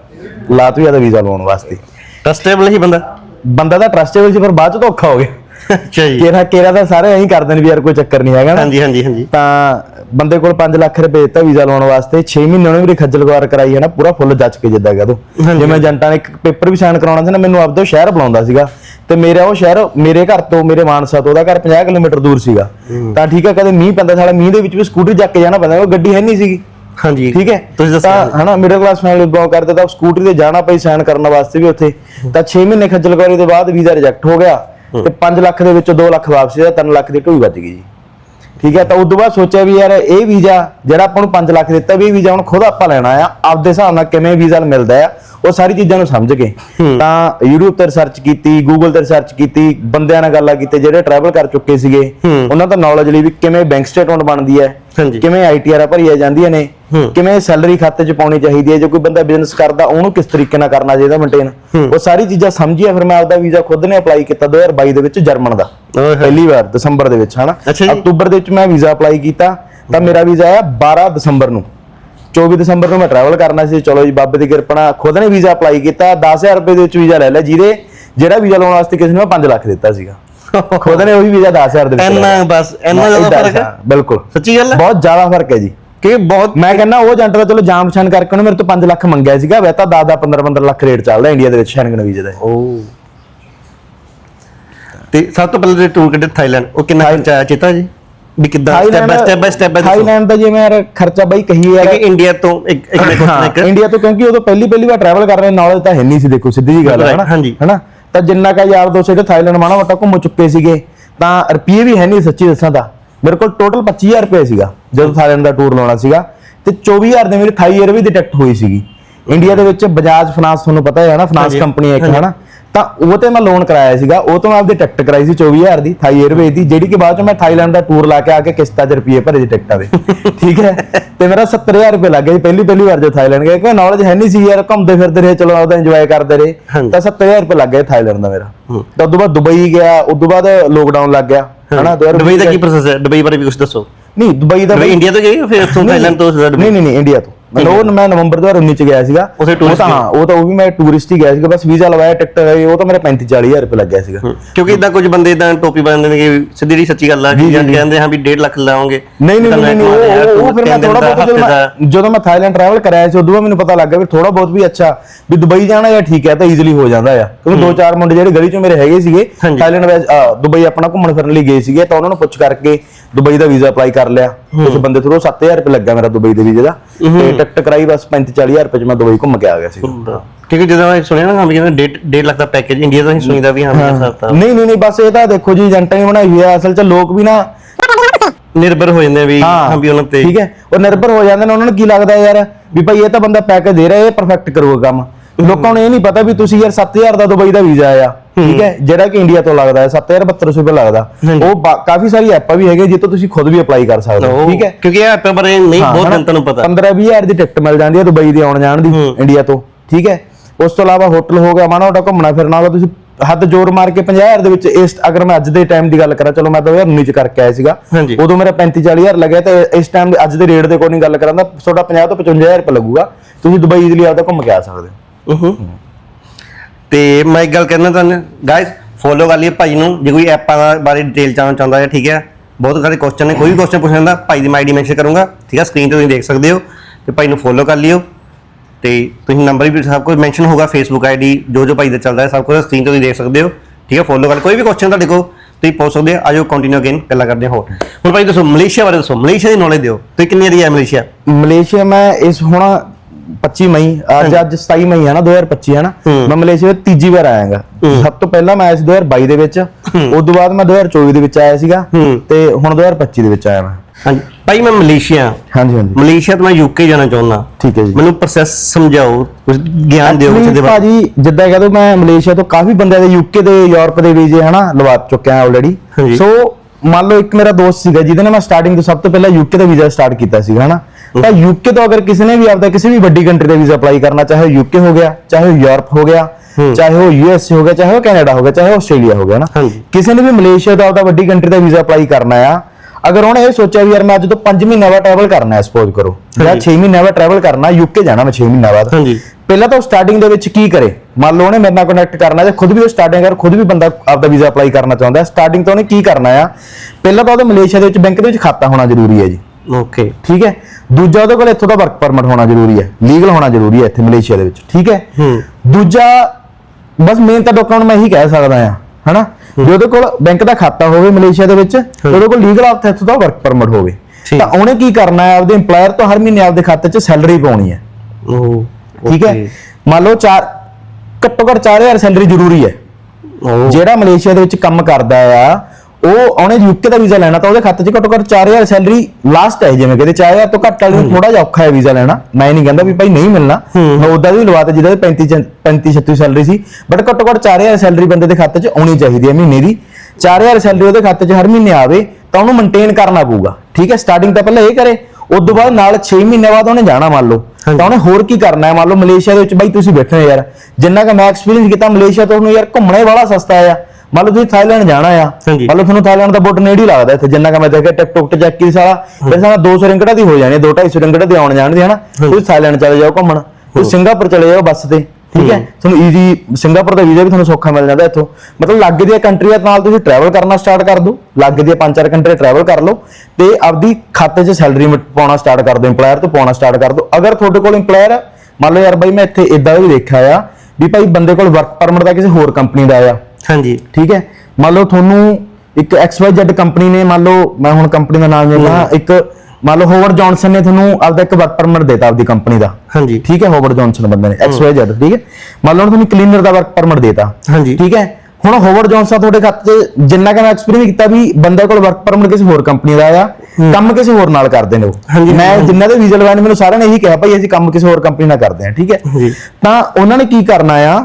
ਲਾਤਵੀਆ ਦਾ ਵੀਜ਼ਾ ਲਾਉਣ ਵਾਸਤੇ। ਟਰਸਟੇਬਲ ਹੀ ਬੰਦਾ? ਬੰਦਾ ਤਾਂ ਟਰਸਟੇਬਲ ਸੀ ਪਰ ਬਾਅਦ ਚ ਔਖਾ ਹੋ ਗਿਆ। ਅੱਛਾ ਜੀ। ਕੇਰਾ ਕੇਰਾ ਤਾਂ ਸਾਰੇ ਐਂ ਕਰਦੇ ਨੇ ਵੀ ਯਾਰ ਕੋਈ ਚੱਕਰ ਨਹੀਂ ਹੈਗਾ ਨਾ। ਹਾਂਜੀ ਹਾਂਜੀ ਹਾਂਜੀ। ਤਾਂ ਬੰਦੇ ਕੋਲ 5 ਲੱਖ ਰੁਪਏ ਦਿੱਤਾ ਵੀਜ਼ਾ ਲਾਉਣ ਵਾਸਤੇ 6 ਮਹੀਨੇ ਉਹਨੇ ਮੇਰੀ ਖੱਜਲ ਖੁਆਰ ਕਰਾਈ ਹੈ ਨਾ ਪੂਰਾ ਫੁੱਲ ਜੱਜ ਕੇ ਜਿੱਦਾਂ ਕਹਦੋ ਜੇ ਮੈਂ ਏਜੰਟਾਂ ਨੇ ਇੱਕ ਪੇਪਰ ਵੀ ਸਾਈਨ ਕਰਾਉਣਾ ਸੀ ਨਾ ਮੈਨੂੰ ਆਪਦਾ ਸ਼ਹਿਰ ਬੁਲਾਉਂਦਾ ਸੀਗਾ। ਤੇ ਮੇਰਾ ਉਹ ਸ਼ਹਿਰ ਮੇਰੇ ਘਰ ਤੋਂ ਮੇਰੇ ਮਾਨਸਾ ਤੋਂ ਉਹਦਾ ਘਰ 50 ਕਿਲੋਮੀਟਰ ਦੂਰ ਸੀਗਾ। ਤਾਂ ਠੀਕ ਹੈ ਕਦੇ ਮੀਂਹ ਪੈਂਦਾ ਸਾਲਾ ਮੀਂਹ ਦੇ ਵਿੱਚ ਵੀ ਸਕੂਟਰੀ ਚੱਕ ਕੇ ਜਾਣਾ ਪੈਂਦਾ ਉਹ ਗੱਡੀ ਹੈ ਨਹੀਂ ਸੀਗੀ। ਹਾਂਜੀ ਠੀਕ ਹੈ? ਤੁਸੀਂ ਦੱਸੋ। ਹਨਾ ਮਿਡਲ ਕਲਾਸ ਫੈਮਿਲੀ ਬਿਲੋਂਗ ਕਰਦੇ ਤਾਂ ਸਕੂਟਰੀ ਤੇ ਜਾਣਾ ਪਈ ਸਾਈਨ ਕਰਨ ਵਾਸਤੇ ਵੀ ਉੱਥੇ। ਤਾਂ 6 ਮਹੀਨੇ ਖੱਜਲ ਖੁਆਰੀ ਤੋਂ ਬਾਅਦ ਵੀਜ਼ਾ ਰਿਜੈਕਟ ਹੋ ਗਿਆ। ਤੇ 5 ਲੱਖ ਦੇ ਵਿੱਚੋਂ 2 ਲੱਖ ਵਾਪਸੀ ਦਾ 3 ਲੱਖ ਦੀ ਢੋਈ ਵੱਜ ਗਈ ਜੀ। ਠੀਕ ਹੈ ਤਾਂ ਉਦੋਂ ਬਾਅਦ ਸੋਚਿਆ ਵੀ ਯਾਰ ਇਹ ਵੀਜ਼ਾ ਜਿਹੜਾ ਆਪਾਂ ਨੂੰ 5 ਲੱਖ ਦਿੱਤਾ ਵੀ ਇਹ ਵੀਜ਼ਾ ਹੁਣ ਖੁਦ ਆਪਾਂ ਲੈਣਾ ਆ ਆਪਦੇ ਹਿਸਾਬ ਨਾਲ ਕਿਵੇਂ ਵੀਜ਼ਾ ਮਿਲਦਾ ਆ ਉਹ ਸਾਰੀ ਚੀਜ਼ਾਂ ਨੂੰ ਸਮਝ ਕੇ ਤਾਂ YouTube ਤੇ ਰਿਸਰਚ ਕੀਤੀ Google ਤੇ ਰਿਸਰਚ ਕੀਤੀ ਬੰਦਿਆਂ ਨਾਲ ਗੱਲਾਂ ਕੀਤੇ ਜਿਹੜੇ ਟਰੈਵਲ ਕਰ ਚੁੱਕੇ ਸੀਗੇ ਉਹਨਾਂ ਦਾ ਨੌਲੇਜ ਲਈ ਵੀ ਕਿਵੇਂ ਬੈਂਕ ਸਟੇਟਮੈਂਟ ਬਣਦੀ ਹੈ ਕਿਵੇਂ ਆਈਟੀਆਰ ਭਰੀਆਂ ਜਾਂਦੀਆਂ ਨੇ ਕਿਵੇਂ ਸੈਲਰੀ ਖਾਤੇ 'ਚ ਪਾਉਣੀ ਚਾਹੀਦੀ ਹੈ ਜੇ ਕੋਈ ਬੰਦਾ ਬਿਜ਼ਨਸ ਕਰਦਾ ਉਹਨੂੰ ਕਿਸ ਤਰੀਕੇ ਨਾਲ ਕਰਨਾ ਚਾਹੀਦਾ ਮੇਨਟੇਨ ਉਹ ਸਾਰੀ ਚੀਜ਼ਾਂ ਸਮਝੀਆਂ ਫਿਰ ਮੈਂ ਆਪਦਾ ਵੀਜ਼ਾ ਖੁਦ ਨੇ ਅਪਲਾਈ ਕੀਤਾ 2022 ਦੇ ਵਿੱਚ ਜਰਮਨ ਦਾ। ਪਹਿਲੀ ਵਾਰ ਦਸੰਬਰ ਦੇ ਵਿੱਚ ਹਨਾ। ਅਕਤੂਬਰ ਦੇ ਵਿੱਚ ਮੈਂ ਵੀਜ਼ਾ ਅਪਲਾਈ ਕੀਤਾ ਤਾਂ ਮੇਰਾ ਵੀਜ਼ਾ ਆਇਆ 12 ਦਸੰਬਰ ਨੂੰ। 24 ਦਸੰਬਰ ਨੂੰ ਮੈਂ ਟਰੈਵਲ ਕਰਨਾ ਸੀ ਚਲੋ ਜੀ ਬਾਬੇ ਦੀ ਕਿਰਪਾ ਨਾਲ ਖੁਦ ਨੇ ਵੀਜ਼ਾ ਅਪਲਾਈ ਕੀਤਾ 10000 ਰੁਪਏ ਦੇ ਵਿੱਚ ਵੀਜ਼ਾ ਲੈ ਲਿਆ ਜਿਹਦੇ ਜਿਹੜਾ ਵੀਜ਼ਾ ਲਾਉਣ ਵਾਸਤੇ ਕਿਸੇ ਨੂੰ ਮੈਂ 5 ਲੱਖ ਦਿੱਤਾ ਸੀਗਾ। ਖੁਦ ਨੇ ਉਹੀ ਵੀਜ਼ਾ 10000 ਦੇ ਵਿੱਚ ਇੰਨਾ। ਬਸ ਇੰਨਾ ਜ਼ਿਆਦਾ ਫ਼ਰਕ ਹੈ? ਬਿਲਕੁਲ। ਸੱਚੀ ਗੱਲ ਹੈ? ਬਹੁਤ ਜ਼ਿਆਦਾ ਫ਼ਰਕ ਹੈ ਜੀ। ਕਿ ਬਹੁਤ ਮੈਂ ਕਹਿੰਦਾ ਉਹ ਏਜੰਟ ਦਾ ਚਲੋ ਜਾਣ ਪਛਾਣ ਕਰਕੇ ਉਹਨੇ ਮੇਰੇ ਤੋਂ 5 ਲੱਖ ਮੰਗਿਆ ਸੀਗਾ ਵੈ ਤਾਂ 10 10 15 15 ਲੱਖ ਰੇਟ ਚੱਲਦਾ ਇੰਡੀਆ ਦੇ ਵਿੱਚ ਸ਼ੈਂਗਨ ਵੀਜ਼ੇ ਦਾ। ਓ। ਤੇ ਸਭ ਤੋਂ ਪਹਿਲੇ ਟੂਰ ਕੱਢੇ ਥਾਈਲੈਂਡ ਉਹ ਕਿੰਨਾ ਖਰਚਾ ਆਇਆ ਚੇਤਾ ਜੀ? ਵੀ ਕਿੱਦਾਂ step by step by step by Thailand ਦਾ ਜਿਵੇਂ ਯਾਰ ਖਰਚਾ ਬਾਈ ਕਹੀ ਯਾਰ ਕਿ ਇੰਡੀਆ ਤੋਂ ਇੱਕ ਇੱਕ ਮੈਂ ਹਾਂ, ਇੱਕ ਇੰਡੀਆ ਤੋਂ ਕਿਉਂਕਿ ਉਦੋਂ ਪਹਿਲੀ ਪਹਿਲੀ ਵਾਰ ਟਰੈਵਲ ਕਰ ਰਹੇ ਨੌਲੇਜ ਤਾਂ ਹੈ ਨਹੀਂ ਸੀ ਦੇਖੋ ਸਿੱਧੀ ਜੀ ਗੱਲ ਹੈ ਹਨਾ। ਹਨਾ? ਤਾਂ ਜਿੰਨਾ ਕਾ ਯਾਰ ਦੋਸਤ ਜਿਹੜੇ ਥਾਈਲੈਂਡ ਮਾਣਾ ਮੋਟਾ ਘੁੰਮ ਚੁੱਕੇ ਸੀਗੇ ਤਾਂ ਰੁਪਏ ਵੀ ਹੈ ਨਹੀਂ ਸੱਚੀ ਦੱਸਾਂ ਤਾਂ। ਮੇਰੇ ਕੋਲ ਟੋਟਲ 25000 ਰੁਪਏ ਸੀਗਾ ਜਦੋਂ ਥਾਈਲੈਂਡ ਦਾ ਟੂਰ ਲਾਉਣਾ ਸੀਗਾ। ਤੇ 24000 ਦੇ ਮੇਰੇ ਥਾਈ ਵੀ ਡਿਟੈਕਟ ਹੋਈ ਸੀਗੀ। ਇੰਡੀਆ ਦੇ ਵਿੱਚ ਬਜਾਜ ਫਾਈਨਾਂਸ ਤੁਹਾਨੂੰ ਪਤਾ ਹੈ ਨਾ ਫਾਈਨਾਂਸ ਕੰਪਨੀ ਹੈ ਇੱਕ। ਹਨਾ? ਤਾਂ ਉਹ ਤੇ ਮੈਂ ਲੋਨ ਕਰਾਇਆ ਸੀਗਾ ਉਹ ਤੋਂ ਮੈਂ ਆਪਦੀ ਟਿਕਟ ਕਰਾਈ ਸੀ 24000 ਦੀ ਥਾਈ 에ਅਰਵੇਜ਼ ਦੀ ਜਿਹੜੀ ਕਿ ਬਾਅਦ ਚ ਮੈਂ ਥਾਈਲੈਂਡ ਦਾ ਟੂਰ ਲਾ ਕੇ ਆ ਕੇ ਕਿਸ਼ਤਾਂ 'ਚ ਰੁਪਏ ਭਰੇ ਸੀ ਟਿਕਟਾਂ ਦੇ। ਠੀਕ ਹੈ? ਤੇ ਮੇਰਾ 70000 ਰੁਪਏ ਲੱਗ ਸੀ ਪਹਿਲੀ ਪਹਿਲੀ ਵਾਰ ਜੋ ਥਾਈਲੈਂਡ ਗਏ ਕਿਉਂਕਿ ਨੌਲੇਜ ਹੈ ਨਹੀਂ ਸੀ ਯਾਰ ਘੁੰਮਦੇ ਫਿਰਦੇ ਰਹੇ ਚਲੋ ਆਪਦਾ ਇੰਜੋਏ ਕਰਦੇ ਰਹੇ। ਤਾਂ 70000 ਰੁਪਏ ਲੱਗ ਗਏ ਥਾਈਲੈਂਡ ਦਾ ਮੇਰਾ। ਤਾਂ ਉਦੋਂ ਬਾਅਦ ਦੁਬਈ ਗਿਆ ਉਦੋਂ ਬਾਅਦ ਲੋਕਡਾਊਨ ਲੱਗ ਗਿਆ ਹਨਾ? ਦੁਬਈ ਦਾ ਕੀ ਪ੍ਰੋਸੈਸ ਹੈ? ਦੁਬਈ ਬਾਰੇ ਵੀ ਕੁਝ ਦੱਸੋ। ਨਹੀਂ ਦੁਬਈ ਦਾ ਦੁਬਈ ਇੰਡੀਆ ਤੋਂ ਗਏ ਫਿਰ ਉੱਥੋਂ ਥਾਈਲੈਂਡ ਤੋਂ ਨਹੀਂ ਨਹੀਂ ਨਹੀਂ ਇੰਡੀਆ ਤੋਂ। ਮਤਲਬ ਉਹ ਮੈਂ ਨਵੰਬਰ 2019 ਚ ਗਿਆ ਸੀਗਾ। ਉਹ tourist ਤਾਂ ਹਾਂ ਉਹ ਤਾਂ ਉਹ ਵੀ ਮੈਂ ਟੂਰਿਸਟ ਹੀ ਗਿਆ ਸੀਗਾ ਬਸ ਵੀਜ਼ਾ ਲਵਾਇਆ ਟਿਕਟ ਲਗਾਈ ਉਹ ਤਾਂ ਮੇਰੇ 35 40000 ਰੁਪਏ ਲੱਗਿਆ ਸੀਗਾ। ਕਿਉਂਕਿ ਇਦਾਂ ਕੁਝ ਬੰਦੇ ਇਦਾਂ ਟੋਪੀ ਬੰਨਦੇ ਨੇ ਕਿ ਸਿੱਧੀ ਦੀ ਸੱਚੀ ਗੱਲ ਆ ਕਿ ਜਾਂ ਕਹਿੰਦੇ ਹਾਂ ਵੀ 1.5 ਲੱਖ ਲਾਉਂਗੇ ਨਹੀਂ ਨਹੀਂ ਨਹੀਂ ਨਹੀਂ, ਉਹ- ਫਿਰ ਮੈਂ ਥੋੜਾ ਬਹੁਤ ਜਦੋਂ ਮੈਂ ਜਦੋਂ ਮੈਂ ਥਾਈਲੈਂਡ ਟਰੈਵਲ ਕਰਾਇਆ ਸੀ ਉਦੋਂ ਬਾਅਦ ਮੈਨੂੰ ਪਤਾ ਲੱਗਾ ਵੀ ਥੋੜਾ ਬਹੁਤ ਵੀ ਅੱਛਾ ਵੀ ਦੁਬਈ ਜਾਣਾ ਜਾਂ ਠੀਕ ਹੈ ਤਾਂ ਈਜ਼ੀਲੀ ਹੋ ਜਾਂਦਾ ਆ। ਕਿਉਂਕਿ ਦੋ ਚਾਰ ਮੁੰਡੇ ਜਿਹੜੇ ਗਲੀ ਚੋਂ ਮੇਰੇ ਹੈਗੇ ਸੀਗੇ ਹਾਂਜੀ। ਥਾਈਲੈਂਡ ਵਿੱਚ ਦੁਬਈ ਆਪਣਾ ਘੁੰਮਣ ਫਿਰਨ ਲਈ ਗਏ ਸੀਗੇ ਤਾਂ ਉਹਨਾਂ ਨੂੰ ਪੁੱਛ ਕਰਕੇ ਦੁਬਈ ਦਾ ਵੀਜ਼ਾ ਅਪਲਾਈ ਕਰ ਲਿਆ। ਉਸ ਬੰਦੇ ਥਰੂ 7000 ਰੁਪਏ ਲੱਗਾ ਮੇਰਾ ਦੁਬਈ ਦੇ ਵੀਜ਼ੇ ਦਾ। ਤੇ ਟਿਕਟ ਕਰਾਈ ਬਸ 35 40000 ਰੁਪਏ ਚ ਮੈਂ ਦੁਬਈ ਘੁੰਮ ਕੇ ਆ ਗਿਆ ਸੀ। ਕਿਉਂਕਿ ਜਦੋਂ ਮੈਂ ਸੁਣਿਆ ਨਾ ਵੀ ਕਹਿੰਦੇ 1.5 ਲੱਖ ਦਾ ਪੈਕੇਜ ਇੰਡੀਆ ਤੋਂ ਹੀ ਸੁਣੀਦਾ ਵੀ ਹਾਂ ਵੀ ਹਿਸਾਬ ਤਾਂ। ਨਹੀਂ ਨਹੀਂ ਨਹੀਂ ਬਸ ਇਹ ਤਾਂ ਦੇਖੋ ਜੀ ਏਜੰਟਾਂ ਨੇ ਬਣਾਈ ਹੋਈ ਆ। ਅਸਲ 'ਚ ਲੋਕ ਵੀ ਨਾ ਨਿਰਭਰ ਹੋ ਜਾਂਦੇ ਵੀ ਹਾਂ ਵੀ ਉਹਨਾਂ ਤੇ। ਠੀਕ ਹੈ। ਉਹ ਨਿਰਭਰ ਹੋ ਜਾਂਦੇ ਨੇ ਉਹਨਾਂ ਨੂੰ ਕੀ ਲੱਗਦਾ ਯਾਰ? ਵੀ ਭਾਈ ਇਹ ਤਾਂ ਬੰਦਾ ਪੈਕੇਜ ਦੇ ਰਿਹਾ ਇਹ ਪਰਫੈਕਟ ਕਰੂਗਾ ਕੰਮ। ਲੋਕਾਂ ਨੂੰ ਇਹ ਨਹੀਂ ਪਤਾ ਵੀ ਤੁਸੀਂ ਯਾਰ 7000 ਦਾ ਦੁਬਈ ਦਾ ਵੀਜ਼ਾ ਆ ਠੀਕ ਹੈ ਜਿਹੜਾ ਕਿ ਇੰਡੀਆ ਤੋਂ ਲੱਗਦਾ ਹੈ 7200 ਰੁਪਏ ਲੱਗਦਾ। ਉਹ ਕਾਫੀ ਸਾਰੀ ਐਪਾਂ ਵੀ ਹੈਗੇ ਜਿੱਤੋਂ ਤੁਸੀਂ ਖੁਦ ਵੀ ਅਪਲਾਈ ਕਰ ਸਕਦੇ ਹੋ ਠੀਕ ਹੈ? ਕਿਉਂਕਿ ਇਹ ਐਪਾਂ ਬਾਰੇ ਨਹੀਂ ਬਹੁਤ? ਜਨਤਾ ਨੂੰ ਪਤਾ। 15 20000 ਦੀ ਟਿਕਟ ਮਿਲ ਜਾਂਦੀ ਹੈ ਦੁਬਈ ਦੀ ਆਉਣ ਜਾਣ ਦੀ ਇੰਡੀਆ ਤੋਂ ਠੀਕ ਹੈ? ਉਸ ਤੋਂ ਇਲਾਵਾ ਹੋਟਲ ਹੋ ਗਿਆ ਮਾਣਾ ਮੋਟਾ ਘੁੰਮਣਾ ਫਿਰਨਾ ਹੋਗਾ ਤੁਸੀਂ ਹੱਦ ਜ਼ੋਰ ਮਾਰ ਕੇ 50000 ਦੇ ਵਿੱਚ ਇਸ ਅਗਰ ਮੈਂ ਅੱਜ ਦੇ ਟਾਈਮ ਦੀ ਗੱਲ ਕਰਾਂ ਚਲੋ ਮੈਂ 2019 ਚ ਕਰਕੇ ਆਇਆ ਸੀਗਾ। ਉਦੋਂ ਮੇਰਾ 35 40000 ਲੱਗਿਆ ਤੇ ਇਸ ਟਾਈਮ ਅੱਜ ਦੇ ਰੇਟ ਦੇ ਅਕੋਰਡਿੰਗ ਗੱਲ ਕਰਾਂ ਤਾਂ ਤੁਹਾਡਾ 50 ਤੋਂ 55000 ਰੁਪਏ ਲੱਗੂਗਾ। ਤੁਸੀਂ ਦੁਬਈ ਈਜ਼ੀਲੀ ਆਪਦਾ ਘੁੰਮ ਕੇ ਆ ਸਕਦੇ ਹੋ। ਹੂੰ। ਤੇ ਮੈਂ ਇੱਕ ਗੱਲ ਕਹਿਣਾ ਤੁਹਾਨੂੰ ਗਾਇਸ ਫੋਲੋ ਕਰ ਲਈਏ ਭਾਈ ਨੂੰ, ਜੇ ਕੋਈ ਐਪਾਂ ਦਾ ਬਾਰੇ ਡਿਟੇਲ ਜਾਣਨਾ ਚਾਹੁੰਦਾ ਹੈ ਠੀਕ ਹੈ, ਬਹੁਤ ਸਾਰੇ ਕੁਐਸਚਨ ਨੇ, ਕੋਈ ਵੀ ਕੁਐਸਚਨ ਪੁੱਛਣ ਦਾ, ਭਾਈ ਦੀ ਮੈਂ ਆਈਡੀ ਮੈਂਸ਼ਨ ਕਰੂੰਗਾ, ਠੀਕ ਹੈ ਸਕਰੀਨ ਤੇ ਤੁਸੀਂ ਦੇਖ ਸਕਦੇ ਹੋ, ਤੇ ਭਾਈ ਨੂੰ ਫੋਲੋ ਕਰ ਲਿਓ, ਤੇ ਤੁਸੀਂ ਨੰਬਰ ਵੀ ਸਭ ਕੁਝ ਮੈਂਸ਼ਨ ਹੋਊਗਾ ਫੇਸਬੁੱਕ ਆਈਡੀ ਜੋ ਜੋ ਭਾਈ ਦਾ ਚੱਲਦਾ ਹੈ, ਸਭ ਕੁਝ ਸਕਰੀਨ ਤੇ ਤੁਸੀਂ ਦੇਖ ਸਕਦੇ ਹੋ, ਠੀਕ ਹੈ ਫੋਲੋ ਕਰ ਕੋਈ ਵੀ ਕੁਐਸਚਨ ਤੁਹਾਡੇ ਕੋਲ, ਤੁਸੀਂ ਪੁੱਛ ਸਕਦੇ ਹੋ ਆਜੋ ਕੰਟੀਨਿਊ ਅਗੇਨ ਗੱਲਾਂ ਕਰਦੇ ਹਾਂ ਹੋਰ। ਹੁਣ ਭਾਈ ਦੱਸੋ, ਮਲੇਸ਼ੀਆ ਬਾਰੇ ਦੱਸੋ, ਮਲੇਸ਼ੀਆ ਦੀ ਨੌਲੇਜ ਦਿਓ, ਤੁਸੀਂ ਕਿੰਨੀ ਵਾਰੀ ਆਏ ਮਲੇਸ਼ੀਆ? ਮਲੇਸ਼ੀਆ ਮੈਂ ਇਸ ਹੁਣ 25 ਮਈ ਅੱਜ ਅੱਜ 27 ਮਈ ਹੈ ਨਾ 2025 ਹੈ ਨਾ ਮੈਂ ਮਲੇਸ਼ੀਆ ਵਿੱਚ ਤੀਜੀ ਵਾਰ ਆਇਆਗਾ ਸਭ ਤੋਂ ਪਹਿਲਾਂ ਮੈਂ ਆਇਆ ਸੀ 2022 ਦੇ ਵਿੱਚ ਉਸ ਤੋਂ ਬਾਅਦ ਮੈਂ 2024 ਦੇ ਵਿੱਚ ਆਇਆ ਸੀਗਾ ਤੇ ਹੁਣ 2025 ਦੇ ਵਿੱਚ ਆਇਆ ਮੈਂ। ਹਾਂਜੀ। ਭਾਈ ਮੈਂ ਮਲੇਸ਼ੀਆ। ਹਾਂਜੀ ਹਾਂਜੀ। ਮਲੇਸ਼ੀਆ ਤੋਂ ਮੈਂ ਯੂਕੇ ਜਾਣਾ ਚਾਹੁੰਦਾ। ਠੀਕ ਹੈ ਜੀ। ਮੈਨੂੰ ਪ੍ਰੋਸੈਸ ਸਮਝਾਓ ਕੁਝ ਗਿਆਨ ਦਿਓ ਕੁਝ ਦੇ ਬਾਰੇ। ਭਾਜੀ ਜਿੱਦਾਂ ਕਹਦੋ ਮੈਂ ਮਲੇਸ਼ੀਆ ਤੋਂ ਕਾਫੀ ਬੰਦਿਆਂ ਦੇ ਯੂਕੇ ਦੇ ਯੂਰਪ ਦੇ ਵੀਜ਼ੇ ਹਨਾ ਲਵਾ ਚੁੱਕਿਆ ਆਲਰੇਡੀ। ਸੋ ਮੰਨ ਲਓ ਇੱਕ ਮੇਰਾ ਦੋਸਤ ਸੀਗਾ ਜਿਹਦੇ ਨਾਲ ਮੈਂ ਸਟਾਰਟਿੰਗ ਤੋਂ ਸਭ ਤੋਂ ਪਹਿਲਾਂ ਯੂਕੇ ਦਾ ਵੀਜ਼ਾ ਸਟਾਰਟ ਕੀਤਾ ਸੀਗਾ ਹਨਾ। ਤਾਂ ਯੂਕੇ ਤੋਂ ਅਗਰ ਕਿਸੇ ਨੇ ਵੀ ਆਪਦਾ ਕਿਸੇ ਵੀ ਵੱਡੀ ਕੰਟਰੀ ਦਾ ਵੀਜ਼ਾ ਅਪਲਾਈ ਕਰਨਾ ਚਾਹੇ ਯੂਕੇ ਹੋ ਗਿਆ ਚਾਹੇ ਯੂਰਪ ਹੋ ਗਿਆ ਚਾਹੇ ਉਹ ਯੂਐਸ ਹੋ ਗਿਆ ਚਾਹੇ ਉਹ ਕੈਨੇਡਾ ਹੋ ਗਿਆ ਚਾਹੇ ਆਸਟ੍ਰੇਲੀਆ ਹੋ ਗਿਆ ਨਾ। ਕਿਸੇ ਨੇ ਵੀ ਮਲੇਸ਼ੀਆ ਤੋਂ ਆਪਦਾ ਵੱਡੀ ਕੰਟਰੀ ਦਾ ਵੀਜ਼ਾ ਅਪਲਾਈ ਕਰਨਾ ਆ ਅਗਰ ਉਹਨੇ ਇਹ ਸੋਚਿਆ ਵੀ ਯਾਰ ਮੈਂ ਅੱਜ ਤੋਂ 5 ਮਹੀਨਿਆਂ ਬਾਅਦ ਟਰੈਵਲ ਕਰਨਾ ਹੈ ਸਪੋਜ਼ ਕਰੋ ਜਾਂ 6 ਮਹੀਨਿਆਂ ਬਾਅਦ ਟਰੈਵਲ ਕਰਨਾ ਯੂਕੇ ਜਾਣਾ ਮੈਂ 6 ਮਹੀਨਿਆਂ ਬਾਅਦ। ਹਾਂਜੀ। ਪਹਿਲਾਂ ਤਾਂ ਉਹ ਸਟਾਰਟਿੰਗ ਦੇ ਵਿੱਚ ਕੀ ਕਰੇ? ਮੰਨ ਲਓ ਉਹਨੇ ਮੇਰੇ ਨਾਲ ਕਨੈਕਟ ਕਰਨਾ ਤੇ ਖੁਦ ਵੀ ਉਹ ਸਟਾਰਟਿੰਗ ਕਰ ਖੁਦ ਵੀ ਬੰਦਾ ਆਪਦਾ ਵੀਜ਼ਾ ਅਪਲਾਈ ਕਰਨਾ ਚਾਹੁੰਦਾ ਹੈ ਸਟਾਰਟਿੰਗ ਤੋਂ ਉਹਨੇ ਕੀ ਕਰਨਾ ਆ? ਪਹਿਲਾਂ ਤਾਂ ਉਹਦੇ ਮਲੇਸ਼ੀਆ ਦੇ ਵਿੱਚ ਬੈਂਕ ਦੇ ਵਿੱਚ ਖਾਤਾ ਹੋਣਾ ਜ਼ਰੂਰੀ ਹੈ ਜੀ। ਓਕੇ ਠੀਕ ਹੈ? ਦੂਜਾ ਉਹਦੇ ਕੋਲ ਇੱਥੋਂ ਦਾ ਵਰਕ ਪਰਮਿਟ ਹੋਣਾ ਜ਼ਰੂਰੀ ਹੈ ਲੀਗਲ ਹੋਣਾ ਜ਼ਰੂਰੀ ਹੈ ਇੱਥੇ ਮਲੇਸ਼ੀਆ ਦੇ ਵਿੱਚ ਠੀਕ ਹੈ? ਦੂਜਾ ਬਸ ਮੇਨ ਤਾਂ ਡਾਕੂਮੈਂਟ ਮੈਂ ਇਹੀ ਕਹਿ ਸਕਦਾ ਆ ਹਨਾ? ਜੇ ਉਹਦੇ ਕੋਲ ਬੈਂਕ ਦਾ ਖਾਤਾ ਹੋਵੇ ਮਲੇਸ਼ੀਆ ਦੇ ਵਿੱਚ ਉਹਦੇ ਕੋਲ ਲੀਗਲ ਆਪਦਾ ਇੱਥੋਂ ਦਾ ਵਰਕ ਪਰਮਿਟ ਹੋਵੇ। ਤਾਂ ਉਹਨੇ ਕੀ ਕਰਨਾ ਹੈ? ਆਪਦੇ EMPLOYER ਤੋਂ ਹਰ ਮਹੀਨੇ ਆਪਦੇ ਖਾਤੇ 'ਚ ਸੈਲਰੀ ਪਾਉਣੀ ਹੈ। ਉਹ ਠੀਕ ਹੈ? ਮੰਨ ਲਓ 4 ਘੱਟੋ ਘੱਟ 4000 ਸੈਲਰੀ ਜ਼ਰੂਰੀ ਹੈ। ਜਿਹੜਾ ਮਲੇਸ਼ੀਆ ਦੇ ਵਿੱਚ ਕੰਮ ਕਰਦਾ ਆ ਉਹ ਉਹਨੇ ਯੂਕੇ ਦਾ ਵੀਜ਼ਾ ਲੈਣਾ ਤਾਂ ਉਹਦੇ ਖਾਤੇ 'ਚ ਘੱਟੋ ਘੱਟ 4000 ਸੈਲਰੀ ਲਾਸਟ ਹੈ ਜਿਵੇਂ ਕਹਿੰਦੇ 4000 ਤੋਂ ਘੱਟ ਵਾਲੇ ਨੂੰ ਥੋੜਾ ਜਿਹਾ ਔਖਾ ਹੈ ਵੀਜ਼ਾ ਲੈਣਾ। ਮੈਂ ਨਹੀਂ ਕਹਿੰਦਾ ਵੀ ਭਾਈ ਨਹੀਂ ਮਿਲਣਾ। ਮੈਂ ਉਦਾਂ ਵੀ ਲਵਾਤਾ ਜਿਹਦਾ 35 35 36 ਸੈਲਰੀ ਸੀ। ਬਟ ਘੱਟੋ ਘੱਟ 4000 ਸੈਲਰੀ ਬੰਦੇ ਦੇ ਖਾਤੇ 'ਚ ਆਉਣੀ ਚਾਹੀਦੀ ਹੈ ਮਹੀਨੇ ਦੀ। 4000 ਸੈਲਰੀ ਉਹਦੇ ਖਾਤੇ 'ਚ ਹਰ ਮਹੀਨੇ ਆਵੇ ਤਾਂ ਉਹਨੂੰ ਮੇਨਟੇਨ ਕਰਨਾ ਪਊਗਾ। ਠੀਕ ਹੈ? ਸਟਾਰਟਿੰਗ ਤਾਂ ਪਹਿਲਾਂ ਇਹ ਕਰੇ। ਉਸ ਤੋਂ ਬਾਅਦ ਨਾਲ 6 ਮਹੀਨੇ ਬਾਅਦ ਉਹਨੇ ਜਾਣਾ ਮੰਨ ਲਓ। ਤਾਂ ਉਹਨੇ ਹੋਰ ਕੀ ਕਰਨਾ ਹੈ? ਮੰਨ ਲਓ ਮਲੇਸ਼ੀਆ ਦੇ ਵਿੱਚ ਬਾਈ ਤੁਸੀਂ ਬੈਠੇ ਹੋ ਯਾਰ ਜਿੰਨਾ ਕਿ ਮੈਂ ਐਕਸਪੀਰੀਅੰਸ ਕੀਤਾ ਮਲੇਸ਼ੀਆ ਤੋਂ ਉਹਨੂੰ ਯਾਰ ਘੁੰਮਣਾ ਬੜਾ ਸਸਤਾ ਆ। ਮੰਨ ਲਓ ਤੁਸੀਂ ਥਾਈਲੈਂਡ ਜਾਣਾ ਆ। ਮੰਨ ਲਓ ਤੁਹਾਨੂੰ ਥਾਈਲੈਂਡ ਦਾ ਬੁੱਟ ਨੇੜੇ ਹੀ ਲੱਗਦਾ ਇੱਥੇ ਜਿੰਨਾ ਕਿ ਮੈਂ ਦੇਖਿਆ ਟਿਕਟੋਕ ਤੇ ਚੈੱਕ ਕੀਤੀ ਸਾਲਾ ਵੈਸੇ ਨਾ 200 ਰਿੰਗਟਾ ਦੀ ਹੋ ਜਾਣੀ 2 250 ਰਿੰਗਟਾ ਦੀ ਆਉਣ ਜਾਣ ਦੀ ਹਨਾ? ਤੁਸੀਂ ਥਾਈਲੈਂਡ ਚਲੇ ਜਾਓ ਘੁੰਮਣ ਤੁਸੀਂ ਸਿੰਗਾਪੁਰ ਚਲੇ ਜਾਓ ਬੱਸ ਤੇ ਠੀਕ ਹੈ? ਤੁਹਾਨੂੰ ਈਜ਼ੀ ਸਿੰਗਾਪੁਰ ਦਾ ਵੀਜ਼ਾ ਵੀ ਤੁਹਾਨੂੰ ਸੌਖਾ ਮਿਲ ਜਾਂਦਾ ਇੱਥੋਂ। ਮਤਲਬ ਲਾਗੇ ਦੀਆਂ ਕੰਟਰੀਆਂ ਨਾਲ ਤੁਸੀਂ ਟਰੈਵਲ ਕਰਨਾ ਸਟਾਰਟ ਕਰ ਦਿਓ ਲਾਗੇ ਦੀਆਂ ਪੰਜ ਚਾਰ ਕੰਟਰੀ ਟਰੈਵਲ ਕਰ ਲਓ ਤੇ ਆਪਦੀ ਖਾਤੇ 'ਚ ਸੈਲਰੀ ਪਾਉਣਾ ਸਟਾਰਟ ਕਰ ਦਿਓ EMPLOYER ਤੋਂ ਪਾਉਣਾ ਸਟਾਰਟ ਕਰ ਦਿਓ। ਅਗਰ ਤੁਹਾਡੇ ਕੋਲ ਹੈ ਮੰਨ ਲਓ ਯਾਰ ਬਾਈ ਮੈਂ ਇੱਥੇ ਇਦਾਂ ਵੀ ਦੇਖਿਆ ਆ ਵੀ ਭਾਈ ਬੰਦੇ ਕੋਲ ਵਰਕ ਪਰਮਿਟ ਦਾ ਕਿਸੇ ਹੋਰ ਕੰਪਨੀ ਦਾ ਆ ਹਾਂਜੀ। ਠੀਕ ਹੈ। ਮੰਨ ਲਓ ਤੁਹਾਨੂੰ ਇੱਕ XYZ ਕੰਪਨੀ ਨੇ ਮੰਨ ਲਓ ਮੈਂ ਹੁਣ ਕੰਪਨੀ ਦਾ ਨਾਮ ਲੈਣਾ ਇੱਕ ਮੰਨ ਲਓ ਹੋਵਰ ਜੌਨਸਨ ਨੇ ਤੁਹਾਨੂੰ ਆਪਦਾ ਇੱਕ ਵਰਕ ਪਰਮਿਟ ਦਿੱਤਾ ਆਪਦੀ ਕੰਪਨੀ ਦਾ। ਹਾਂਜੀ। ਠੀਕ ਹੈ ਹੋਵਰ ਜੌਨਸਨ ਬੰਦੇ ਨੇ XYZ ਠੀਕ ਹੈ। ਮੰਨ ਲਓ ਤੁਹਾਨੂੰ ਕਲੀਨਰ ਦਾ ਵਰਕ ਪਰਮਿਟ ਦਿੱਤਾ। ਹਾਂਜੀ। ਠੀਕ ਹੈ। ਹੁਣ ਹੋਵਰ ਜੌਨਸਨ ਤੁਹਾਡੇ ਖਾਤੇ ਜਿੰਨਾ ਕਿ ਮੈਂ ਐਕਸਪੀਰੀਅੰਸ ਕੀਤਾ ਵੀ ਬੰਦੇ ਕੋਲ ਵਰਕ ਪਰਮਿਟ ਕਿਸੇ ਹੋਰ ਕੰਪਨੀ ਦਾ ਆ ਕੰਮ ਕਿਸੇ ਹੋਰ ਨਾਲ ਕਰਦੇ ਨੇ ਉਹ। ਮੈਂ ਜਿੰਨਾ ਦੇ ਵੀਜ਼ਾ ਲਵਾਏ ਨੇ ਮੈਨੂੰ ਸਾਰਿਆਂ ਨੇ ਇਹੀ ਕਿਹਾ ਭਾਈ ਅਸੀਂ ਕੰਮ ਕਿਸੇ ਹੋਰ ਕੰਪਨੀ ਨਾਲ ਕਰਦੇ ਹਾਂ ਠੀਕ ਹੈ। ਤਾਂ ਉਹਨਾਂ ਨੇ ਕੀ ਕਰਨਾ ਆ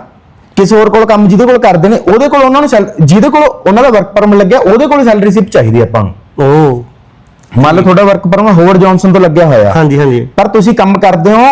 ਕਿਸੇ ਹੋਰ ਕੋਲ ਕੰਮ ਜਿਹਦੇ ਕੋਲ ਕਰਦੇ ਨੇ ਉਹਦੇ ਕੋਲ ਉਹਨਾਂ ਨੂੰ ਜਿਹਦੇ ਕੋਲ ਉਹਨਾਂ ਦਾ ਵਰਕ ਪਰਮਿਟ ਲੱਗਿਆ ਉਹਦੇ ਕੋਲ ਸੈਲਰੀ ਸਿਪ ਚਾਹੀਦੀ ਆਪਾਂ ਨੂੰ। ਉਹ ਮੰਨ ਲਓ ਤੁਹਾਡਾ ਵਰਕ ਪਰਮਿਟ ਹੋਵਰ ਜੌਨਸਨ ਤੋਂ ਲੱਗਿਆ ਹੋਇਆ। ਹਾਂਜੀ ਹਾਂਜੀ। ਪਰ ਤੁਸੀਂ ਕੰਮ ਕਰਦੇ ਹੋ